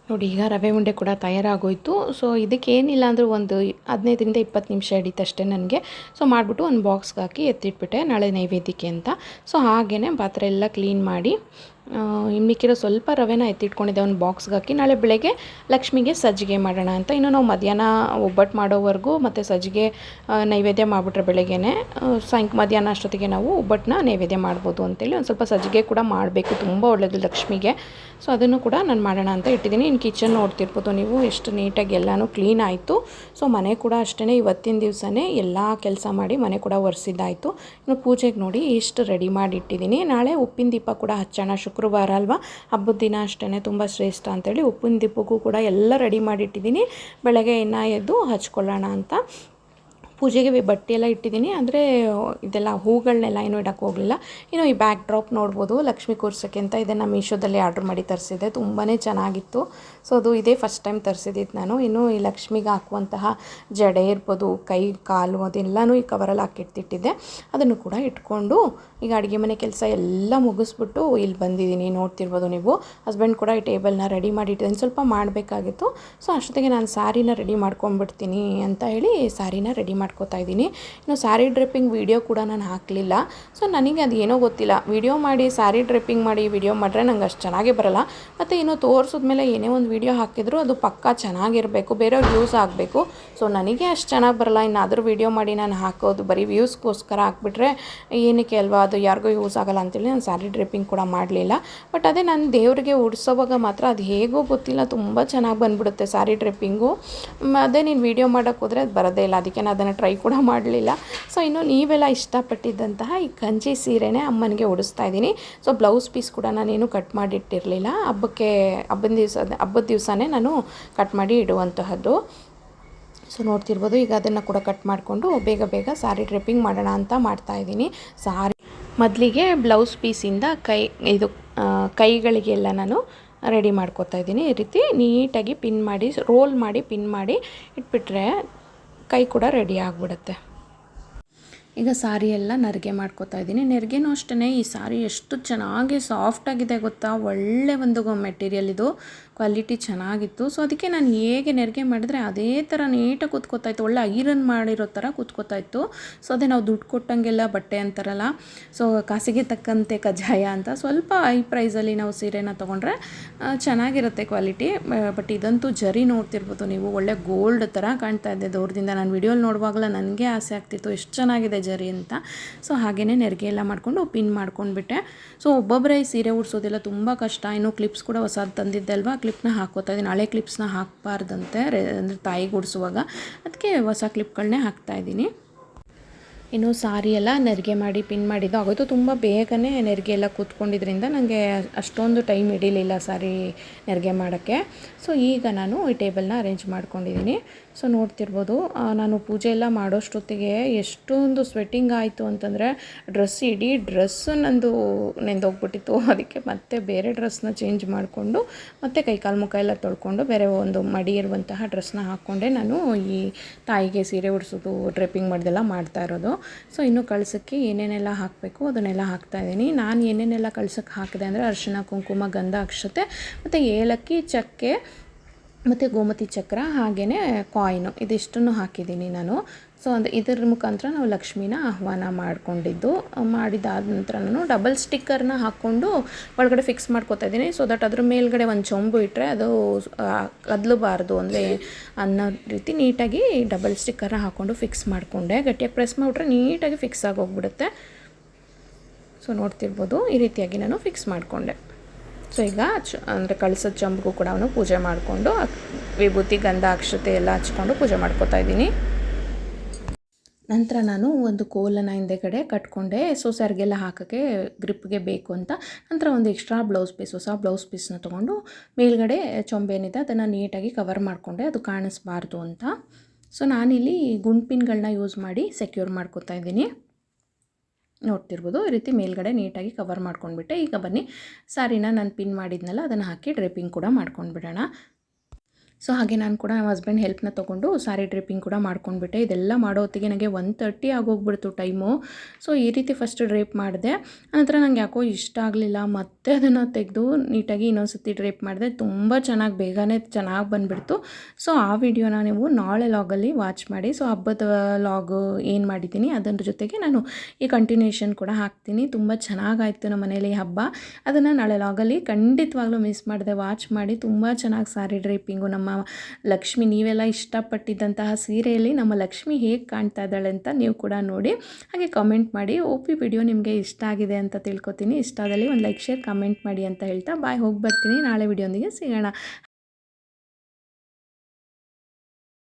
ನೋಡಿ, ಈಗ ರವೆ ಉಂಡೆ ಕೂಡ ತಯಾರಾಗೋಯಿತು. ಸೊ ಇದಕ್ಕೆ ಏನಿಲ್ಲ ಅಂದರೂ ಒಂದು ಹದಿನೈದರಿಂದ ಇಪ್ಪತ್ತು ನಿಮಿಷ ಹಿಡಿತಷ್ಟೇ ನನಗೆ. ಸೊ ಮಾಡಿಬಿಟ್ಟು ಒಂದು ಬಾಕ್ಸ್ಗೆ ಹಾಕಿ ಎತ್ತಿಟ್ಬಿಟ್ಟೆ. ನಾಳೆ ನೈವೇದ್ಯಕ್ಕೆ ಅಂತ. ಸೊ ಹಾಗೆಯೇ ಪಾತ್ರೆ ಎಲ್ಲ ಕ್ಲೀನ್ ಮಾಡಿ ಇನ್ನು ಸ್ವಲ್ಪ ರವೆನ ಎತ್ತಿಟ್ಕೊಂಡಿದ್ದೆ, ಒಂದು ಬಾಕ್ಸ್ಗೆ ಹಾಕಿ. ನಾಳೆ ಬೆಳಗ್ಗೆ ಲಕ್ಷ್ಮಿಗೆ ಸಜ್ಜಿಗೆ ಮಾಡೋಣ ಅಂತ. ಇನ್ನು ನಾವು ಮಧ್ಯಾಹ್ನ ಒಬ್ಬಟ್ಟು ಮಾಡೋವರೆಗೂ ಮತ್ತು ಸಜ್ಜಿಗೆ ನೈವೇದ್ಯ ಮಾಡಿಬಿಟ್ರೆ ಬೆಳಗ್ಗೆನೆ ಸಾಯಂಕ, ಮಧ್ಯಾಹ್ನ ಅಷ್ಟೊತ್ತಿಗೆ ನಾವು ಒಬ್ಬಟ್ಟನ್ನ ನೈವೇದ್ಯ ಮಾಡ್ಬೋದು ಅಂತೇಳಿ ಒಂದು ಸ್ವಲ್ಪ ಸಜ್ಜಿಗೆ ಕೂಡ ಮಾಡಬೇಕು. ತುಂಬ ಒಳ್ಳೆಯದು ಲಕ್ಷ್ಮಿಗೆ. ಸೊ ಅದನ್ನು ಕೂಡ ನಾನು ಮಾಡೋಣ ಅಂತ ಇಟ್ಟಿದ್ದೀನಿ. ಇನ್ನು ಕಿಚನ್ ನೋಡ್ತಿರ್ಬೋದು ನೀವು, ಎಷ್ಟು ನೀಟಾಗಿ ಎಲ್ಲನೂ ಕ್ಲೀನ್ ಆಯಿತು. ಸೊ ಮನೆ ಕೂಡ ಅಷ್ಟೇ ಇವತ್ತಿನ ದಿವಸನೇ ಎಲ್ಲ ಕೆಲಸ ಮಾಡಿ ಮನೆ ಕೂಡ ಒರೆಸಿದ್ದಾಯಿತು. ಇನ್ನು ಪೂಜೆಗೆ ನೋಡಿ ಇಷ್ಟು ರೆಡಿ ಮಾಡಿ ಇಟ್ಟಿದ್ದೀನಿ. ನಾಳೆ ಉಪ್ಪಿನ ದೀಪ ಕೂಡ ಹಚ್ಚೋಣ ಶುಕ್ರವಾರ ಅಲ್ವಾ? ಹಬ್ಬದ ದಿನ ಅಷ್ಟೇ ತುಂಬ ಶ್ರೇಷ್ಠ ಅಂತೇಳಿ ಉಪ್ಪಿನ ದೀಪಕ್ಕೂ ಕೂಡ ಎಲ್ಲ ರೆಡಿ ಮಾಡಿಟ್ಟಿದ್ದೀನಿ. ಬೆಳಗ್ಗೆ ಇನ್ನೂ ಎದ್ದು ಹಚ್ಕೊಳ್ಳೋಣ ಅಂತ ಪೂಜೆಗೆ ಬಟ್ಟೆ ಎಲ್ಲ ಇಟ್ಟಿದ್ದೀನಿ. ಅಂದರೆ, ಇದೆಲ್ಲ ಹೂಗಳನ್ನೆಲ್ಲ ಏನು ಇಡಕ್ಕೆ ಹೋಗಲಿಲ್ಲ. ಇನ್ನು ಈ ಬ್ಯಾಕ್ ಡ್ರಾಪ್ ನೋಡ್ಬೋದು. ಲಕ್ಷ್ಮೀ ಕೂರ್ಸೋಕ್ಕೆ ಅಂತ ಇದನ್ನು ಮೀಶೋದಲ್ಲಿ ಆರ್ಡ್ರ್ ಮಾಡಿ ತರಿಸಿದ್ದೆ. ತುಂಬಾ ಚೆನ್ನಾಗಿತ್ತು. ಸೊ ಅದು ಇದೇ ಫಸ್ಟ್ ಟೈಮ್ ತರಿಸಿದ್ದು ನಾನು. ಇನ್ನು ಈ ಲಕ್ಷ್ಮಿಗೆ ಹಾಕುವಂತಹ ಜಡೆ ಇರ್ಬೋದು, ಕೈ, ಕಾಲು ಅದೆಲ್ಲನೂ ಈ ಕವರಲ್ಲಿ ಹಾಕಿಟ್ಟಿಟ್ಟಿದ್ದೆ ಅದನ್ನು ಕೂಡ ಇಟ್ಕೊಂಡು, ಈಗ ಅಡುಗೆ ಮನೆ ಕೆಲಸ ಎಲ್ಲ ಮುಗಿಸ್ಬಿಟ್ಟು ಇಲ್ಲಿ ಬಂದಿದ್ದೀನಿ. ನೋಡ್ತಿರ್ಬೋದು ನೀವು. ಹಸ್ಬೆಂಡ್ ಕೂಡ ಈ ಟೇಬಲ್ನ ರೆಡಿ ಮಾಡಿಟ್ಟಿದ್ದೀನಿ ಸ್ವಲ್ಪ ಮಾಡಬೇಕಾಗಿತ್ತು. ಸೊ ಅಷ್ಟೊತ್ತಿಗೆ ನಾನು ಸ್ಯಾರಿನ ರೆಡಿ ಮಾಡ್ಕೊಂಡ್ಬಿಡ್ತೀನಿ ಅಂತ ಹೇಳಿ ಸಾರಿನ ರೆಡಿ ಮಾಡ್ಕೋತಾ ಇದ್ದೀನಿ. ಇನ್ನು ಸ್ಯಾರಿ ಡ್ರೆಪ್ಪಿಂಗ್ ವೀಡಿಯೋ ಕೂಡ ನಾನು ಹಾಕಲಿಲ್ಲ. ಸೊ ನನಗೆ ಅದು ಏನೋ ಗೊತ್ತಿಲ್ಲ. ವಿಡಿಯೋ ಮಾಡಿ ಸ್ಯಾರಿ ಡ್ರೆಪ್ಪಿಂಗ್ ಮಾಡಿ ವಿಡಿಯೋ ಮಾಡಿದ್ರೆ ನಂಗೆ ಅಷ್ಟು ಚೆನ್ನಾಗೇ ಬರಲ್ಲ. ಮತ್ತು ಇನ್ನು ತೋರಿಸಿದ್ಮೇಲೆ ಏನೇ ಒಂದು ವಿಡಿಯೋ ಹಾಕಿದ್ರು ಅದು ಪಕ್ಕಾ ಚೆನ್ನಾಗಿರಬೇಕು ಬೇರೆಯವ್ರಿಗೆ ಯೂಸ್ ಆಗಬೇಕು. ಸೊ ನನಗೆ ಅಷ್ಟು ಚೆನ್ನಾಗಿ ಬರಲ್ಲ. ಇನ್ನಾದರೂ ವಿಡಿಯೋ ಮಾಡಿ ನಾನು ಹಾಕೋದು, ಬರೀ ವ್ಯೂಸ್ಗೋಸ್ಕರ ಹಾಕ್ಬಿಟ್ರೆ ಏನಕ್ಕೆ ಅಲ್ವಾ? ಅದು ಯಾರಿಗೂ ಯೂಸ್ ಆಗಲ್ಲ ಅಂತೇಳಿ ನಾನು ಸ್ಯಾರಿ ಡ್ರೆಪ್ಪಿಂಗ್ ಕೂಡ ಮಾಡಲಿಲ್ಲ. ಬಟ್ ಅದೇ ನಾನು ದೇವರಿಗೆ ಉಡ್ಸೋವಾಗ ಮಾತ್ರ ಅದು ಹೇಗೋ ಗೊತ್ತಿಲ್ಲ. ತುಂಬ ಚೆನ್ನಾಗಿ ಬಂದ್ಬಿಡುತ್ತೆ ಸ್ಯಾರಿ ಡ್ರಿಪ್ಪಿಂಗು ಅದೇ ನೀನು ವಿಡಿಯೋ ಮಾಡೋಕ್ಕೆ ಹೋದರೆ ಅದು ಬರೋದೇ ಇಲ್ಲ. ಅದಕ್ಕೆ ನಾನು ಅದನ್ನು ಟ್ರೈ ಕೂಡ ಮಾಡಲಿಲ್ಲ. ಸೊ ಇನ್ನು ನೀವೆಲ್ಲ ಇಷ್ಟಪಟ್ಟಿದ್ದಂತಹ ಈ ಕಂಚಿ ಸೀರೆನೇ ಅಮ್ಮನಿಗೆ ಉಡಿಸ್ತಾ ಇದ್ದೀನಿ. ಸೊ ಬ್ಲೌಸ್ ಪೀಸ್ ಕೂಡ ನಾನೇನು ಕಟ್ ಮಾಡಿಟ್ಟಿರಲಿಲ್ಲ. ಹಬ್ಬಕ್ಕೆ, ಹಬ್ಬದ ದಿವಸ, ಹಬ್ಬದ ದಿವಸನೇ ನಾನು ಕಟ್ ಮಾಡಿ ಇಡುವಂತಹದ್ದು. ಸೊ ನೋಡ್ತಿರ್ಬೋದು, ಈಗ ಅದನ್ನು ಕೂಡ ಕಟ್ ಮಾಡಿಕೊಂಡು ಬೇಗ ಬೇಗ ಸಾರಿ ಡ್ರೆಪ್ಪಿಂಗ್ ಮಾಡೋಣ ಅಂತ ಮಾಡ್ತಾ ಇದ್ದೀನಿ. ಸಾರಿ ಮೊದಲಿಗೆ ಬ್ಲೌಸ್ ಪೀಸಿಂದ ಕೈ, ಇದು ಕೈಗಳಿಗೆಲ್ಲ ನಾನು ರೆಡಿ ಮಾಡ್ಕೋತಾ ಇದ್ದೀನಿ. ಈ ರೀತಿ ನೀಟಾಗಿ ಪಿನ್ ಮಾಡಿ ರೋಲ್ ಮಾಡಿ ಪಿನ್ ಮಾಡಿ ಇಟ್ಬಿಟ್ರೆ ಕೈ ಕೂಡ ರೆಡಿ ಆಗಿಬಿಡುತ್ತೆ. ಈಗ ಸಾರಿ ಎಲ್ಲ ನೆರಿಗೆ ಮಾಡ್ಕೋತಾ ಇದ್ದೀನಿ. ನೆರಿಗೆನೂ ಅಷ್ಟೇ ಈ ಸಾರಿ ಎಷ್ಟು ಚೆನ್ನಾಗಿ ಸಾಫ್ಟಾಗಿದೆ ಗೊತ್ತಾ? ಒಳ್ಳೆ ಒಂದು ಮೆಟೀರಿಯಲ್ ಇದು. ಕ್ವಾಲಿಟಿ ಚೆನ್ನಾಗಿತ್ತು. ಸೊ ಅದಕ್ಕೆ ನಾನು ಹೇಗೆ ನೆರಿಗೆ ಮಾಡಿದ್ರೆ ಅದೇ ಥರ ನೀಟಾಗಿ ಕೂತ್ಕೋತಾ ಇತ್ತು. ಒಳ್ಳೆ ಐರನ್ ಮಾಡಿರೋ ಥರ ಕೂತ್ಕೋತಾ ಇತ್ತು. ಸೊ ಅದೇ ನಾವು ದುಡ್ಡು ಕೊಟ್ಟಂಗೆಲ್ಲ ಬಟ್ಟೆ ಅಂತಾರಲ್ಲ. ಸೊ ಕಾಸಿಗೆ ತಕ್ಕಂತೆ ಕಜ್ಜಾಯ ಅಂತ ಸ್ವಲ್ಪ ಹೈ ಪ್ರೈಸಲ್ಲಿ ನಾವು ಸೀರೆನ ತೊಗೊಂಡ್ರೆ ಚೆನ್ನಾಗಿರುತ್ತೆ ಕ್ವಾಲಿಟಿ. ಬಟ್ ಇದಂತೂ ಜರಿ ನೋಡ್ತಿರ್ಬೋದು ನೀವು. ಒಳ್ಳೆ ಗೋಲ್ಡ್ ಥರ ಕಾಣ್ತಾ ಇದೆ ದೂರದಿಂದ. ನಾನು ವಿಡಿಯೋಲಿ ನೋಡುವಾಗಲ ನನಗೆ ಆಸೆ ಆಗ್ತಿತ್ತು. ಎಷ್ಟು ಚೆನ್ನಾಗಿದೆ ಜರಿ ಅಂತ. ಸೊ ಹಾಗೆಯೇ ನೆರಿಗೆ ಎಲ್ಲ ಮಾಡಿಕೊಂಡು ಪಿನ್ ಮಾಡ್ಕೊಂಡ್ಬಿಟ್ಟೆ. ಸೊ ಒಬ್ಬೊಬ್ಬರೇ ಈ ಸೀರೆ ಉಡ್ಸೋದೆಲ್ಲ ತುಂಬ ಕಷ್ಟ. ಇನ್ನು ಕ್ಲಿಪ್ಸ್ ಕೂಡ ಹೊಸದು ತಂದಿದ್ದೆ ಅಲ್ವಾ? ಕ್ಲಿಪ್ನ ಹಾಕೋತಾ ಇದ್ದೀನಿ. ಹಳೆ ಕ್ಲಿಪ್ಸ್ನ ಹಾಕಬಾರ್ದಂತೆ ಅಂದರೆ ತಾಯಿ ಗುಡಿಸುವಾಗ. ಅದಕ್ಕೆ ಹೊಸ ಕ್ಲಿಪ್ಗಳನ್ನೇ ಹಾಕ್ತಾ ಇದ್ದೀನಿ. ಇನ್ನು ಸಾರಿ ಎಲ್ಲ ನೆರಿಗೆ ಮಾಡಿ ಪಿನ್ ಮಾಡಿದ್ದು ಆಗೋಯ್ತು. ತುಂಬ ಬೇಗನೆ ನೆರಿಗೆ ಎಲ್ಲ ಕೂತ್ಕೊಂಡಿದ್ರಿಂದ ನನಗೆ ಅಷ್ಟೊಂದು ಟೈಮ್ ಹಿಡೀಲಿಲ್ಲ ಸಾರಿ ನೆರಿಗೆ ಮಾಡೋಕ್ಕೆ. ಸೊ ಈಗ ನಾನು ಈ ಟೇಬಲ್ನ ಅರೇಂಜ್ ಮಾಡ್ಕೊಂಡಿದ್ದೀನಿ. ಸೊ ನೋಡ್ತಿರ್ಬೋದು ನಾನು ಪೂಜೆ ಎಲ್ಲ ಮಾಡೋಷ್ಟೊತ್ತಿಗೆ ಎಷ್ಟೊಂದು ಸ್ವೆಟ್ಟಿಂಗ್ ಆಯಿತು ಅಂತಂದರೆ ಡ್ರೆಸ್ ಇಡೀ ಡ್ರೆಸ್ ನಂದು ನೆಂದೋಗ್ಬಿಟ್ಟಿತ್ತು. ಅದಕ್ಕೆ ಮತ್ತೆ ಬೇರೆ ಡ್ರೆಸ್ನ ಚೇಂಜ್ ಮಾಡಿಕೊಂಡು, ಮತ್ತೆ ಕೈಕಾಲು ಮುಖ ಎಲ್ಲ ತೊಳ್ಕೊಂಡು ಬೇರೆ ಒಂದು ಮಡಿ ಇರುವಂತಹ ಡ್ರೆಸ್ನ ಹಾಕ್ಕೊಂಡೆ ನಾನು ಈ ತಾಯಿಗೆ ಸೀರೆ ಉಡಿಸೋದು ಡ್ರೆಪ್ಪಿಂಗ್ ಮಾಡಿದೆಲ್ಲ ಮಾಡ್ತಾ ಇರೋದು. ಸೊ ಇನ್ನು ಕಳ್ಸೋಕ್ಕೆ ಏನೇನೆಲ್ಲ ಹಾಕಬೇಕು ಅದನ್ನೆಲ್ಲ ಹಾಕ್ತಾ ಇದ್ದೀನಿ. ನಾನು ಏನೇನೆಲ್ಲ ಕಳ್ಸೋಕ್ಕೆ ಹಾಕಿದೆ ಅಂದರೆ ಅರಿಶಿಣ ಕುಂಕುಮ ಗಂಧ ಅಕ್ಷತೆ ಮತ್ತು ಏಲಕ್ಕಿ, ಚಕ್ಕೆ ಮತ್ತು ಗೋಮತಿ ಚಕ್ರ ಹಾಗೆಯೇ ಕಾಯಿನು ಇದಿಷ್ಟನ್ನು ಹಾಕಿದ್ದೀನಿ ನಾನು. ಸೊ ಅದು ಇದರ ಮುಖಾಂತರ ನಾವು ಲಕ್ಷ್ಮೀನ ಆಹ್ವಾನ ಮಾಡಿಕೊಂಡಿದ್ದು. ಮಾಡಿದಾದ ನಂತರ ನಾನು ಡಬಲ್ ಸ್ಟಿಕ್ಕರ್ನ ಹಾಕ್ಕೊಂಡು ಒಳಗಡೆ ಫಿಕ್ಸ್ ಮಾಡ್ಕೊತಾ ಇದ್ದೀನಿ. ಸೊ ದಟ್ ಅದ್ರ ಮೇಲ್ಗಡೆ ಒಂದು ಚೊಂಬು ಇಟ್ಟರೆ ಅದು ಕದಲಬಾರ್ದು ಅಂದರೆ ಅನ್ನೋ ರೀತಿ ನೀಟಾಗಿ ಡಬಲ್ ಸ್ಟಿಕ್ಕರ್ನ ಹಾಕ್ಕೊಂಡು ಫಿಕ್ಸ್ ಮಾಡಿಕೊಂಡೆ. ಗಟ್ಟಿಯಾಗಿ ಪ್ರೆಸ್ ಮಾಡಿಬಿಟ್ರೆ ನೀಟಾಗಿ ಫಿಕ್ಸ್ ಆಗೋಗ್ಬಿಡುತ್ತೆ ಸೊ ನೋಡ್ತಿರ್ಬೋದು. ಈ ರೀತಿಯಾಗಿ ನಾನು ಫಿಕ್ಸ್ ಮಾಡಿಕೊಂಡೆ. ಸೊ ಈಗ ಚ ಅಂದರೆ ಕಳಿಸೋ ಚಂಬಗೂ ಕೂಡ ಅವನು ಪೂಜೆ ಮಾಡಿಕೊಂಡು ವಿಭೂತಿ ಗಂಧ ಅಕ್ಷತೆ ಎಲ್ಲ ಹಚ್ಕೊಂಡು ಪೂಜೆ ಮಾಡ್ಕೋತಾ ಇದ್ದೀನಿ. ನಂತರ ನಾನು ಒಂದು ಕೋಲನ್ನು ಹಿಂದೆಗಡೆ ಕಟ್ಕೊಂಡೆ. ಸೊ ಸರ್ಗೆಲ್ಲ ಹಾಕೋಕ್ಕೆ ಗ್ರಿಪ್ಗೆ ಬೇಕು ಅಂತ. ನಂತರ ಒಂದು ಎಕ್ಸ್ಟ್ರಾ ಬ್ಲೌಸ್ ಪೀಸ್, ಹೊಸ ಬ್ಲೌಸ್ ಪೀಸ್ನ ತೊಗೊಂಡು ಮೇಲ್ಗಡೆ ಚೊಂಬೇನಿದೆ ಅದನ್ನು ನೀಟಾಗಿ ಕವರ್ ಮಾಡಿಕೊಂಡೆ. ಅದು ಕಾಣಿಸ್ಬಾರ್ದು ಅಂತ. ಸೊ ನಾನಿಲ್ಲಿ ಗುಂಡ್ಪಿನ್ಗಳನ್ನ ಯೂಸ್ ಮಾಡಿ ಸೆಕ್ಯೂರ್ ಮಾಡ್ಕೋತಾ ಇದ್ದೀನಿ. ನೋಡ್ತಿರ್ಬೋದು, ಈ ರೀತಿ ಮೇಲ್ಗಡೆ ನೀಟಾಗಿ ಕವರ್ ಮಾಡ್ಕೊಂಡ್ಬಿಟ್ಟೆ. ಈಗ ಬನ್ನಿ, ಸಾರಿನ ನಾನು ಪಿನ್ ಮಾಡಿದ್ನಲ್ಲ, ಅದನ್ನು ಹಾಕಿ ಡ್ರೇಪಿಂಗ್ ಕೂಡ ಮಾಡ್ಕೊಂಡ್ಬಿಡೋಣ. ಸೊ ಹಾಗೆ ನಾನು ಕೂಡ ನಮ್ಮ ಹಸ್ಬೆಂಡ್ ಹೆಲ್ಪ್ನ ತೊಗೊಂಡು ಸಾರಿ ಡ್ರೇಪಿಂಗ್ ಕೂಡ ಮಾಡ್ಕೊಂಡ್ಬಿಟ್ಟೆ. ಇದೆಲ್ಲ ಮಾಡೋ ಹೊತ್ತಿಗೆ ನನಗೆ ಒನ್ ತರ್ಟಿ ಆಗೋಗ್ಬಿಡ್ತು ಟೈಮು ಸೊ ಈ ರೀತಿ ಫಸ್ಟ್ ಡ್ರೇಪ್ ಮಾಡಿದೆ. ಆನಂತರ ನಂಗೆ ಯಾಕೋ ಇಷ್ಟ ಆಗಲಿಲ್ಲ. ಮತ್ತೆ ಅದನ್ನು ತೆಗೆದು ನೀಟಾಗಿ ಇನ್ನೊಂದು ಸತಿ ಡ್ರೇಪ್ ಮಾಡಿದೆ. ತುಂಬ ಚೆನ್ನಾಗಿ ಬೇಗನೆ ಚೆನ್ನಾಗಿ ಬಂದುಬಿಡ್ತು. ಸೊ ಆ ವಿಡಿಯೋನ ನೀವು ನಾಳೆ ಲಾಗಲ್ಲಿ ವಾಚ್ ಮಾಡಿ. ಸೊ ಹಬ್ಬದ ಲಾಗ್ ಏನು ಮಾಡಿದ್ದೀನಿ ಅದರ ಜೊತೆಗೆ ನಾನು ಈ ಕಂಟಿನ್ಯೂಷನ್ ಕೂಡ ಹಾಕ್ತೀನಿ. ತುಂಬ ಚೆನ್ನಾಗಾಯಿತು ನಮ್ಮ ಮನೇಲಿ ಹಬ್ಬ. ಅದನ್ನು ನಾಳೆ ಲಾಗಲ್ಲಿ ಖಂಡಿತವಾಗ್ಲೂ ಮಿಸ್ ಮಾಡಿದೆ. ವಾಚ್ ಮಾಡಿ. ತುಂಬ ಚೆನ್ನಾಗಿ ಸಾರಿ ಡ್ರೇಪಿಂಗು ನಮ್ಮ ಲಕ್ಷ್ಮಿ, ನೀವೆಲ್ಲ ಇಷ್ಟಪಟ್ಟಿದ್ದಂತಹ ಸೀರೆಯಲ್ಲಿ ನಮ್ಮ ಲಕ್ಷ್ಮಿ ಹೇಗೆ ಕಾಣ್ತಾ ಇದ್ದಾಳೆ ಅಂತ ನೀವು ಕೂಡ ನೋಡಿ. ಹಾಗೆ ಕಮೆಂಟ್ ಮಾಡಿ. ಒ ಪಿ ವಿಡಿಯೋ ನಿಮಗೆ ಇಷ್ಟ ಆಗಿದೆ ಅಂತ ತಿಳ್ಕೊತೀನಿ. ಇಷ್ಟ ಆದಲ್ಲಿ ಒಂದು ಲೈಕ್ ಶೇರ್ ಕಮೆಂಟ್ ಮಾಡಿ ಅಂತ ಹೇಳ್ತಾ ಬಾಯ್ ಹೋಗಿ ಬರ್ತೀನಿ. ನಾಳೆ ವಿಡಿಯೋಂದಿಗೆ ಸಿಗೋಣ.